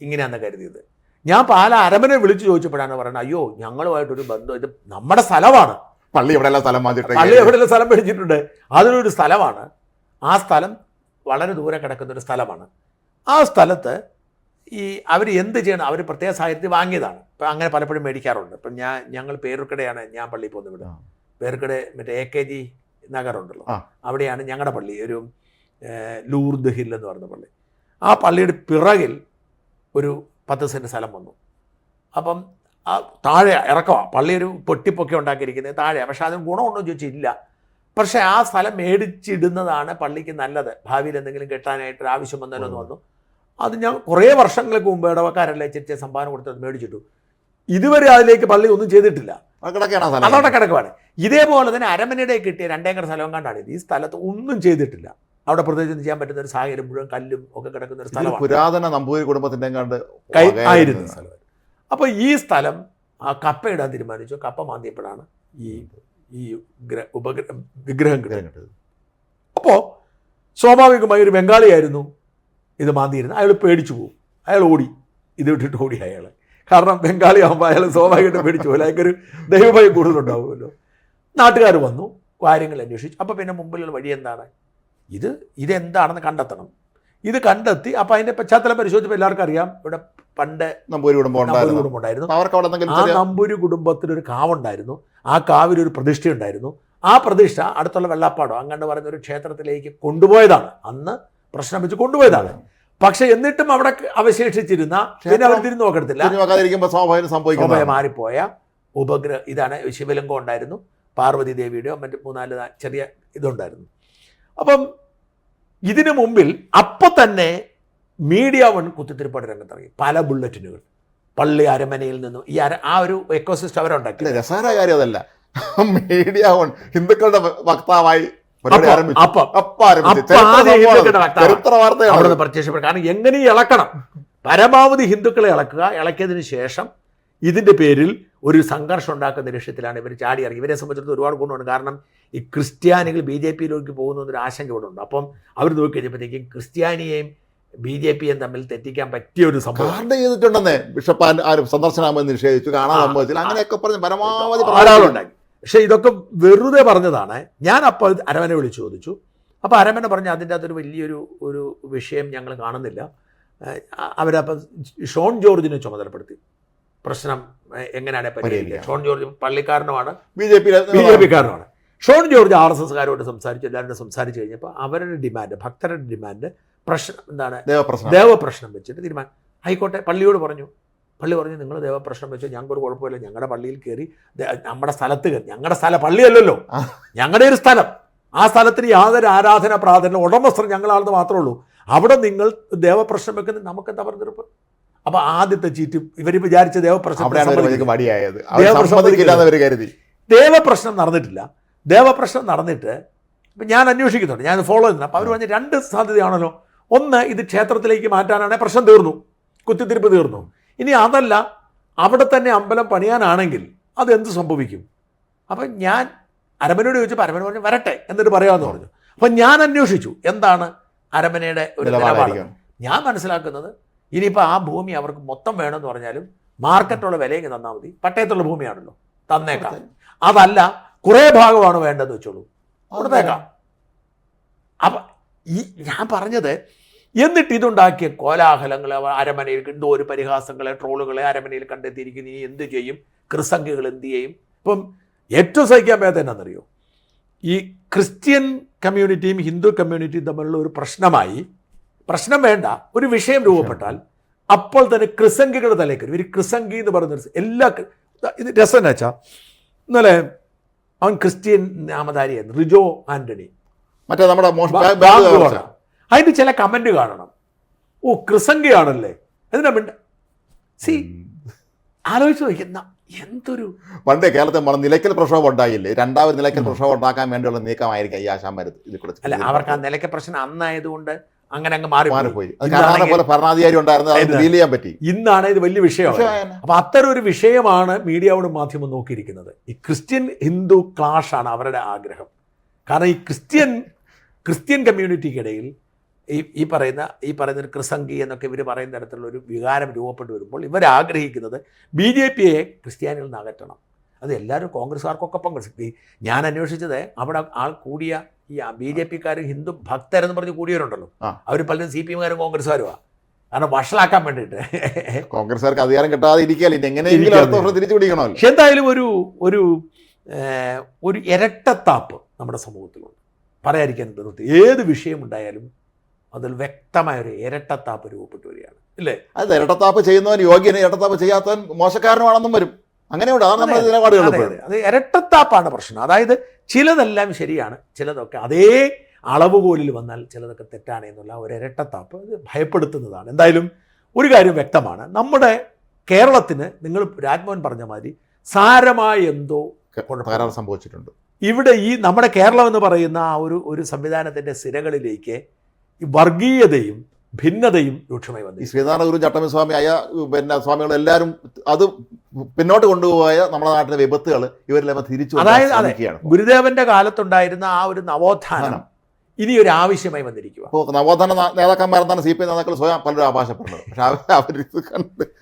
ഇങ്ങനെയാണെന്ന് കരുതിയത്. ഞാൻ പാലാരമനെ വിളിച്ചു ചോദിച്ചപ്പോഴാണ് പറയുന്നത് അയ്യോ ഞങ്ങളുമായിട്ടൊരു ബന്ധം ഇത് നമ്മുടെ സ്ഥലമാണ്. പള്ളി എവിടെയെല്ലാം സ്ഥലം പള്ളി എവിടെയെല്ലാം എവിടെയുള്ള സ്ഥലം മേടിച്ചിട്ടുണ്ട് അതിലൊരു സ്ഥലമാണ്. ആ സ്ഥലം വളരെ ദൂരെ കിടക്കുന്ന ഒരു സ്ഥലമാണ്. ആ സ്ഥലത്ത് ഈ അവർ എന്ത് ചെയ്യണം? അവർ പ്രത്യേക സാഹചര്യത്തിൽ വാങ്ങിയതാണ്. ഇപ്പം അങ്ങനെ പലപ്പോഴും മേടിക്കാറുണ്ട്. ഇപ്പം ഞാൻ ഞങ്ങൾ പേരുക്കടയാണ് ഞാൻ പള്ളിയിൽ പോകുന്നത് ഇവിടെ. പേരുക്കട മറ്റേ എ കെ ജി നഗറുണ്ടല്ലോ. അവിടെയാണ് ഞങ്ങളുടെ പള്ളി ഒരു ലൂർദ് ഹിൽ എന്ന് പറയുന്ന പള്ളി. ആ പള്ളിയുടെ പിറകിൽ ഒരു പത്ത് സെന്റ് സ്ഥലം വന്നു. അപ്പം താഴെ ഇറക്കമാണ് പള്ളി ഒരു പൊട്ടിപ്പൊക്കെ ഉണ്ടാക്കിയിരിക്കുന്നത് താഴെ പക്ഷെ അതിന് ഗുണമുണ്ടോ എന്ന് ചോദിച്ചില്ല പക്ഷെ ആ സ്ഥലം മേടിച്ചിടുന്നതാണ് പള്ളിക്ക് നല്ലത്. ഭാവിയിൽ എന്തെങ്കിലും കെട്ടാനായിട്ട് ആവശ്യം വന്നാലോ എന്ന് വന്നു അത് ഞാൻ കുറേ വർഷങ്ങൾക്ക് മുമ്പ് ഇടവക്കാരല്ലേ ചെറിയ സംഭാവന കൊടുത്തത് മേടിച്ചിട്ടു. ഇതുവരെ അതിലേക്ക് പള്ളി ഒന്നും ചെയ്തിട്ടില്ല. അതോടെ കിടക്കുവാണ് ഇതേപോലെ തന്നെ അരമനയുടെ കിട്ടിയ രണ്ടേക്കർ സ്ഥലം കണ്ടാണ്. ഈ സ്ഥലത്ത് ഒന്നും ചെയ്തിട്ടില്ല. അവിടെ പ്രത്യേകിച്ച് ചെയ്യാൻ പറ്റുന്ന ഒരു സാഹചര്യം മുഴുവൻ കല്ലും ഒക്കെ കിടക്കുന്ന ഒരു സ്ഥലം പുരാതന നമ്പൂതിരി കുടുംബത്തിന്റെ കണ്ട് ആയിരുന്നു. സ്ഥലം അപ്പോൾ ഈ സ്ഥലം ആ കപ്പ ഇടാൻ തീരുമാനിച്ചു. കപ്പ മാന്തിയപ്പോഴാണ് ഈ ഈ ഗ്ര ഉപഗ്ര വിഗ്രഹം കിട്ടുന്നത്. അപ്പോൾ സ്വാഭാവികമായി ഒരു ബംഗാളിയായിരുന്നു ഇത് മാന്തിയിരുന്നത്. അയാൾ പേടിച്ചു പോകും അയാൾ ഓടി. ഇത് വിട്ടിട്ട് ഓടി അയാൾ കാരണം ബംഗാളി ആകുമ്പോൾ അയാൾ സ്വാഭാവികമായിട്ട് പേടിച്ചു പോകും അയാൾക്കൊരു ദൈവഭയം കൂടുതലുണ്ടാവുമല്ലോ. നാട്ടുകാർ വന്നു കാര്യങ്ങൾ അന്വേഷിച്ചു. അപ്പോൾ പിന്നെ മുമ്പിലുള്ള വഴി എന്താണ്? ഇത് ഇതെന്താണെന്ന് കണ്ടെത്തണം. ഇത് കണ്ടെത്തി അപ്പോൾ അതിന്റെ പശ്ചാത്തലം പരിശോധിച്ചപ്പോൾ എല്ലാവർക്കും അറിയാം. ഇവിടെ പണ്ട് നമ്പൂരി കുടുംബം നമ്പൂരി കുടുംബം ഉണ്ടായിരുന്നു. അപ്പൊ അവർക്ക് അവിടെ എന്തെങ്കിലും ആ ചെറിയ നമ്പൂരി കുടുംബത്തിനൊരു കാവുണ്ടായിരുന്നു. ആ കാവിൽ ഒരു പ്രതിഷ്ഠ ഉണ്ടായിരുന്നു ആ പ്രതിഷ്ഠ അടുത്തുള്ള വെള്ളാപ്പാടോ അങ്ങണ്ട് പറയുന്ന ഒരു ക്ഷേത്രത്തിലേക്ക് കൊണ്ടുപോയതാണ്. അന്ന് പ്രശ്നം വെച്ച് കൊണ്ടുപോയതാണ്. പക്ഷെ എന്നിട്ടും അവിടെ അവശേഷിച്ചിരുന്ന പിന്നെ അവർ തിരിഞ്ഞു നോക്കത്തില്ല. നോക്കാതിരിക്കുമ്പോൾ സ്വാഭാവികം സംഭവിക്കുന്നത് ശോഭയെ മാറിപ്പോയ ഉപഗ്രഹ ഇതാണ് ശിവലിംഗം ഉണ്ടായിരുന്നു. പാർവതി ദേവിയുടെ മറ്റ് മൂന്നാൽ നാ- ചെറിയ ഇതുണ്ടായിരുന്നു. അപ്പം ഇതിനു മുമ്പിൽ അപ്പം തന്നെ മീഡിയ വൺ കുത്തിത്തിരിപ്പാട് രംഗത്തിറങ്ങി. പല ബുള്ളറ്റിനുകൾ. പള്ളി അരമനയിൽ നിന്നും ഈ അര ആ ഒരു എക്കോസിസ്റ്റം അവരുണ്ടാക്കി. രസകര കാര്യം അതല്ല. മീഡിയ വൺ ഹിന്ദുക്കളുടെ വക്താവായി അവിടുന്ന് പ്രത്യക്ഷപ്പെടും. കാരണം എങ്ങനെ ഇളക്കണം? പരമാവധി ഹിന്ദുക്കളെ ഇളക്കുക ഇളക്കിയതിന് ശേഷം ഇതിന്റെ പേരിൽ ഒരു സംഘർഷം ഉണ്ടാക്കുന്ന ലക്ഷ്യത്തിലാണ് ഇവർ ചാടി ഇറങ്ങി. ഇവരെ സംബന്ധിച്ചിടത്തോളം ഒരുപാട് ഗുണമുണ്ട്. കാരണം ഈ ക്രിസ്ത്യാനികൾ ബി ജെ പിയിലേക്ക് പോകുന്ന ഒരു ആശങ്ക ഇവിടെ ഉണ്ട് അപ്പം അവർ നോക്കി കഴിഞ്ഞപ്പോഴത്തേക്കും ക്രിസ്ത്യാനിയെയും ബി ജെ പിയും തമ്മിൽ തെറ്റിക്കാൻ പറ്റിയ ഒരു സംഭവം ചെയ്തിട്ടുണ്ടെന്നേ ബിഷപ്പ് ആരും സന്ദർശനമെന്ന് നിഷേധിച്ചു. കാണാൻ സംഭവത്തിൽ അങ്ങനെയൊക്കെ പറഞ്ഞ് പരമാവധി ധാരാളമുണ്ടായി പക്ഷേ ഇതൊക്കെ വെറുതെ പറഞ്ഞതാണ്. ഞാൻ അപ്പോൾ അരമനെ വിളിച്ചു ചോദിച്ചു. അപ്പോൾ അരമന പറഞ്ഞു അതിന്റെ അകത്തൊരു വലിയൊരു ഒരു വിഷയം ഞങ്ങൾ കാണുന്നില്ല. അവരപ്പം ഷോൺ ജോർജിനെ ചുമതലപ്പെടുത്തി. പ്രശ്നം എങ്ങനെയാണ് പരിഹരിക്കുക? പരിഹരിക്കുക. Shone George പള്ളിക്കാരനുമാണ്. B J P B J പിക്കാരനുമാണ്. Shone George R S എസ്കാരോട് സംസാരിച്ചു. എല്ലാവരോടും സംസാരിച്ച് കഴിഞ്ഞപ്പോൾ അവരുടെ ഡിമാൻഡ് ഭക്തരുടെ ഡിമാൻഡ് പ്രശ്നം എന്താണ്? ദേവപ്രശ്നം. ദേവപ്രശ്നം വെച്ചിട്ട് തീരുമാനം. ആയിക്കോട്ടെ പള്ളിയോട് പറഞ്ഞു. പള്ളി പറഞ്ഞു നിങ്ങൾ ദേവപ്രശ്നം വെച്ചോ ഞങ്ങൾക്കൊരു കുഴപ്പമില്ല. ഞങ്ങളുടെ പള്ളിയിൽ കയറി നമ്മുടെ സ്ഥലത്ത് കയറി ഞങ്ങളുടെ സ്ഥലം പള്ളിയല്ലല്ലോ. ഞങ്ങളുടെ ഒരു സ്ഥലം. ആ സ്ഥലത്തിന് യാതൊരു ആരാധന പ്രാധാന്യം ഉടമസ്ഥർ ഞങ്ങളാണെന്ന് മാത്രമേ ഉള്ളൂ. അവിടെ നിങ്ങൾ ദേവപ്രശ്നം വെക്കുന്നത് നമുക്ക് എന്താ പറഞ്ഞിരിപ്പ് അപ്പൊ ആദ്യത്തെ ചീറ്റ് ഇവർ വിചാരിച്ച ദേവപ്രശ്നം ദേവപ്രശ്നം നടന്നിട്ടില്ല. ദേവപ്രശ്നം നടന്നിട്ട് ഇപ്പം ഞാൻ അന്വേഷിക്കുന്നുണ്ട്. ഞാൻ ഫോളോ ചെയ്യുന്നു അപ്പോൾ അവർ പറഞ്ഞ രണ്ട് സാധ്യതയാണല്ലോ. ഒന്ന് ഇത് ക്ഷേത്രത്തിലേക്ക് മാറ്റാനാണ് പ്രശ്നം തീർന്നു. കുത്തിത്തിരിപ്പ് തീർന്നു. ഇനി അതല്ല അവിടെ തന്നെ അമ്പലം പണിയാനാണെങ്കിൽ അതെന്ത് സംഭവിക്കും? അപ്പം ഞാൻ അരമനയോട് ചോദിച്ചപ്പോൾ അരമന പറഞ്ഞു വരട്ടെ എന്നിട്ട് പറയാമെന്ന് പറഞ്ഞു. അപ്പം ഞാൻ അന്വേഷിച്ചു എന്താണ് അരമനയുടെ ഒരു നിലപാട്. ഞാൻ മനസ്സിലാക്കുന്നത് ഇനിയിപ്പോൾ ആ ഭൂമി അവർക്ക് മൊത്തം വേണമെന്ന് പറഞ്ഞാലും മാർക്കറ്റുള്ള വിലയെങ്കിൽ തന്നാൽ മതി. പട്ടയത്തുള്ള ഭൂമിയാണല്ലോ തന്നേക്കാം. അതല്ല കുറേ ഭാഗമാണ് വേണ്ടതെന്ന് വെച്ചോളൂ. കൊടുത്തേക്കാം. അപ്പം ഈ ഞാൻ പറഞ്ഞത് എന്നിട്ട് ഇതുണ്ടാക്കിയ കോലാഹലങ്ങൾ അരമനയിൽ എന്തോ ഒരു പരിഹാസങ്ങളെ ട്രോളുകളെ അരമനയിൽ കണ്ടെത്തിയിരിക്കുന്നു. ഇനി എന്ത് ചെയ്യും? ക്രിസംഖ്യകൾ എന്ത് ചെയ്യും? ഇപ്പം ഏറ്റവും സഹിക്കാൻ വേദന എന്നാണെന്നറിയോ ഈ ക്രിസ്ത്യൻ കമ്മ്യൂണിറ്റിയും ഹിന്ദു കമ്മ്യൂണിറ്റിയും തമ്മിലുള്ള ഒരു പ്രശ്നമായി പ്രശ്നം വേണ്ട ഒരു വിഷയം രൂപപ്പെട്ടാൽ അപ്പോൾ തന്നെ ക്രിസംഖികളുടെ തലേക്ക്. ഒരു ക്രിസംഖി എന്ന് പറയുന്ന എല്ലാ ഇത് രസം എന്നാ വെച്ചാൽ ഇന്നലെ അവൻ ക്രിസ്ത്യൻ നാമധാരിയായിരുന്നു റിജോ ആന്റണി. മറ്റേ നമ്മുടെ അതിന്റെ ചില കമന്റ് കാണണം. ഓ ക്രിസംഗയാണല്ലേ എന്തിനാ മിണ്ട സി ആലോചിച്ച് നോക്കുന്ന എന്തൊരു പണ്ടേ കേരളത്തിൽ നമ്മൾ നിലയ്ക്കൽ പ്രശ്നം ഉണ്ടായില്ലേ? രണ്ടാമത് നിലയ്ക്കൽ പ്രശ്നം ഉണ്ടാക്കാൻ വേണ്ടിയുള്ള നീക്കമായിരിക്കും ഈ ആശാന്മാർ ഇതിൽ കുറച്ച് അല്ല അവർക്ക് ആ നിലയ്ക്കൽ പ്രശ്നം അന്നായതുകൊണ്ട് അങ്ങനെ അങ്ങ് മാറി മാറിപ്പോയി. പോലെ ഭരണാധികാരി ഉണ്ടായിരുന്നു ഇത്. ഡീൽ ചെയ്യാൻ പറ്റി. ഇന്നാണ് ഇത് വലിയ വിഷയമാണ്. അപ്പൊ അത്തരം ഒരു വിഷയമാണ് മീഡിയയോട് മാധ്യമം നോക്കിയിരിക്കുന്നത്. ഈ ക്രിസ്ത്യൻ ഹിന്ദു ക്ലാഷാണ് അവരുടെ ആഗ്രഹം. കാരണം ഈ ക്രിസ്ത്യൻ ക്രിസ്ത്യൻ കമ്മ്യൂണിറ്റിക്കിടയിൽ ഈ ഈ പറയുന്ന ഈ പറയുന്ന ഒരു ക്രിസംഗി എന്നൊക്കെ ഇവർ പറയുന്ന തരത്തിലുള്ള ഒരു വികാരം രൂപപ്പെട്ടു വരുമ്പോൾ ഇവർ ആഗ്രഹിക്കുന്നത് ബി ജെ പിയെ ക്രിസ്ത്യാനികളിൽ നിന്ന് അകറ്റണം. അത് എല്ലാവരും കോൺഗ്രസ്സുകാർക്കൊക്കെ ഞാൻ അന്വേഷിച്ചത് അവിടെ ആൾ കൂടിയ ഈ ബി ജെ പിക്കാരും ഹിന്ദു ഭക്തരെന്ന് പറഞ്ഞ് കൂടിയവരുണ്ടല്ലോ. അവർ പലരും സി പി എമ്മുകാരും കോൺഗ്രസ്സുകാരുമാണ് കാരണം വഷളാക്കാൻ വേണ്ടിയിട്ട്. കോൺഗ്രസ്സുകാർക്ക് അധികാരം കിട്ടാതെ എങ്ങനെയെങ്കിലും. വർഷം തിരിച്ചു പിടിക്കണമല്ലോ. പക്ഷെ എന്തായാലും ഒരു ഒരു ഒരു ഇരട്ടത്താപ്പ് നമ്മുടെ സമൂഹത്തിലുണ്ട്. പറയാതിരിക്കാൻ നിർത്തി. ഏത് വിഷയമുണ്ടായാലും അതിൽ വ്യക്തമായ ഒരു ഇരട്ടത്താപ്പ് രൂപപ്പെട്ടു വരികയാണ്. അല്ലേ അത് ഇരട്ടത്താപ്പ് ചെയ്യുന്നവൻ യോഗ്യന് ഇരട്ടത്താപ്പ് ചെയ്യാത്തവൻ മോശക്കാരനുമാണെന്നും വരും. അങ്ങനെയുണ്ട്. അതാണ് നമ്മൾ നിലപാടുകൾ അതെ ഇരട്ടത്താപ്പാണ് പ്രശ്നം. അതായത് ചിലതെല്ലാം ശരിയാണ് ചിലതൊക്കെ അതേ അളവുകോലിൽ വന്നാൽ ചിലതൊക്കെ തെറ്റാണ് എന്നുള്ള ഒരു ഇരട്ടത്താപ്പ് ഇത് ഭയപ്പെടുത്തുന്നതാണ്. എന്തായാലും ഒരു കാര്യം വ്യക്തമാണ്. നമ്മുടെ കേരളത്തിന് നിങ്ങൾ രാജ്മോഹൻ പറഞ്ഞ മാതിരി സാരമായ എന്തോ. സംഭവിച്ചിട്ടുണ്ട്. ഇവിടെ ഈ നമ്മുടെ കേരളം എന്ന് പറയുന്ന ആ ഒരു ഒരു സംവിധാനത്തിന്റെ സിരകളിലേക്ക് ഈ വർഗീയതയും ഭിന്നതയും രൂക്ഷമായി ഈ വന്നിരിക്കുന്നു ശ്രീനാരായണ ഗുരു ചട്ടമ്പി സ്വാമി ആയ പിന്നെ സ്വാമികൾ എല്ലാവരും അത് പിന്നോട്ട് കൊണ്ടുപോയ നമ്മുടെ നാട്ടിലെ വിപത്തുകൾ ഇവരെല്ലാം തിരിച്ചു അതായത് അതെ. ഗുരുദേവന്റെ കാലത്തുണ്ടായിരുന്ന ആ ഒരു നവോത്ഥാനം. ഇനി ഒരു ആവശ്യമായി വന്നിരിക്കുക അപ്പോൾ നവോത്ഥാന നേതാക്കന്മാരെ തന്നെ സി പി ഐ നേതാക്കൾ സ്വയം പലരും ആഭാസപ്പെടുന്നത് പക്ഷെ അവർ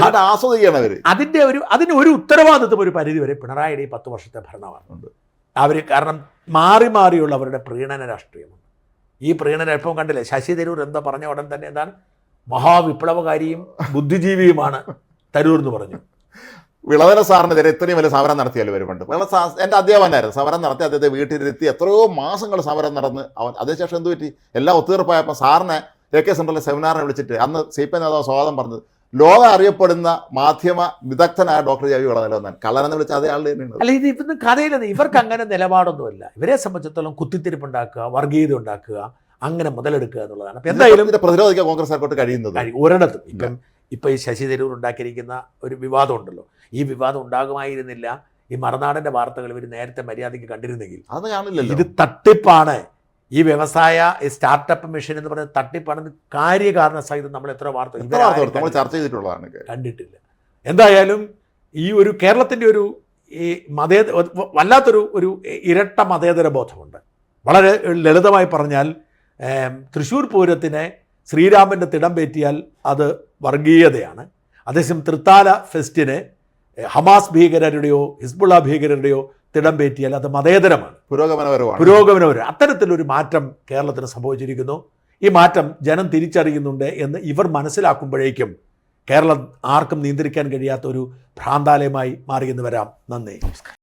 അവർ ആസ്വദിക്കുകയാണ് അവർ അതിന്റെ ഒരു അതിന് ഒരു ഉത്തരവാദിത്വം ഒരു പരിധി വരെ പിണറായിയുടെ ഈ പത്ത് വർഷത്തെ ഭരണമാണ്. അവർ കാരണം മാറി മാറിയുള്ള അവരുടെ പ്രീണന രാഷ്ട്രീയമുണ്ട്. ഈ പ്രീണൻ എപ്പം കണ്ടില്ലേ? ശശി തരൂർ എന്താ പറഞ്ഞ ഉടൻ തന്നെ എന്താണ്? മഹാവിപ്ലവകാരിയും ബുദ്ധിജീവിയുമാണ് തരൂർ എന്ന് പറഞ്ഞു. വിളവന സാറിനെതിരെ ഇത്രയും വലിയ സമരം നടത്തിയാലും വരുമുണ്ട് വിളവ സാ എന്റെ അധ്യാപകനായിരുന്നു. സമരം നടത്തി അദ്ദേഹത്തെ വീട്ടിലിരുത്തി എത്രയോ മാസങ്ങൾ സമരം നടന്ന് അവൻ അതിനുശേഷം എന്ത് പറ്റി? എല്ലാം ഒത്തുതീർപ്പായപ്പോൾ സാറിനെ എ കെ സെൻട്രലിലെ സെമിനാറിനെ വിളിച്ചിട്ട് അന്ന് സി പി നേതാവ് സ്വാഗതം പറഞ്ഞത് ലോകം അറിയപ്പെടുന്ന മാധ്യമ വിദഗ്ധനായ ഡോക്ടർ ജാവി വിളനിലെന്നാൻ കള്ളനെന്ന് വിളിച്ച അതേ ആളുടെ തന്നെയാണ് അല്ല ഇത് ഇപ്പം കഥയിലെന്ന് ഇവർക്ക് അങ്ങനെ നിലപാടൊന്നുമില്ല ഇവരെ സംബന്ധിച്ചിടത്തോളം കുത്തിത്തിരിപ്പ് ഉണ്ടാക്കുക വർഗീയത ഉണ്ടാക്കുക അങ്ങനെ മുതലെടുക്കുക എന്നുള്ളതാണ്. അപ്പം എന്തായാലും ഇതിനെ പ്രതിരോധിക്കാൻ കോൺഗ്രസ് ആർക്കോട്ട് കഴിയുന്നത്? കഴി- ഒരിടത്തും. ഇപ്പം ഇപ്പം ഈ ശശി തരൂർ ഉണ്ടാക്കിയിരിക്കുന്ന ഒരു വിവാദം ഉണ്ടല്ലോ. ഈ വിവാദം ഉണ്ടാകുമായിരുന്നില്ല ഈ മറുനാടന്റെ വാർത്തകൾ ഇവർ നേരത്തെ മര്യാദയ്ക്ക് കണ്ടിരുന്നെങ്കിൽ. അത് കാണില്ലല്ലോ ഇത് തട്ടിപ്പാണ്. ഈ വ്യവസായ ഈ സ്റ്റാർട്ടപ്പ് മിഷൻ എന്ന് പറയുന്നത് തട്ടിപ്പാണെന്ന് കാര്യകാരണ സഹിതം നമ്മൾ എത്ര വാർത്ത നമ്മൾ ചർച്ച ചെയ്തിട്ടുള്ളതാണ്. കണ്ടിട്ടില്ല. എന്തായാലും ഈ ഒരു കേരളത്തിന്റെ ഒരു ഈ മതേ വല്ലാത്തൊരു ഒരു ഇരട്ട മതേതര ബോധമുണ്ട്. വളരെ ലളിതമായി പറഞ്ഞാൽ തൃശ്ശൂർ പൂരത്തിനെ ശ്രീരാമന്റെ തിടം പേറ്റിയാൽ അത് വർഗീയതയാണ്. അതേസമയം തൃത്താല ഫെസ്റ്റിനെ ഹമാസ് ഭീകരരുടെയോ ഹിസ്ബുള്ള ഭീകരരുടെയോ തിടം പേറ്റിയാൽ അത് മതേതരമാണ്. പുരോഗമനപരമാണ് പുരോഗമനപരം അത്തരത്തിലൊരു മാറ്റം കേരളത്തിന് സംഭവിച്ചിരിക്കുന്നു. ഈ മാറ്റം ജനം തിരിച്ചറിയുന്നുണ്ട് എന്ന് ഇവർ മനസ്സിലാക്കുമ്പോഴേക്കും കേരളം ആർക്കും നിയന്ത്രിക്കാൻ കഴിയാത്ത ഒരു ഭ്രാന്താലയമായി മാറിയെന്ന് വരാം. നന്ദി. നമസ്കാരം.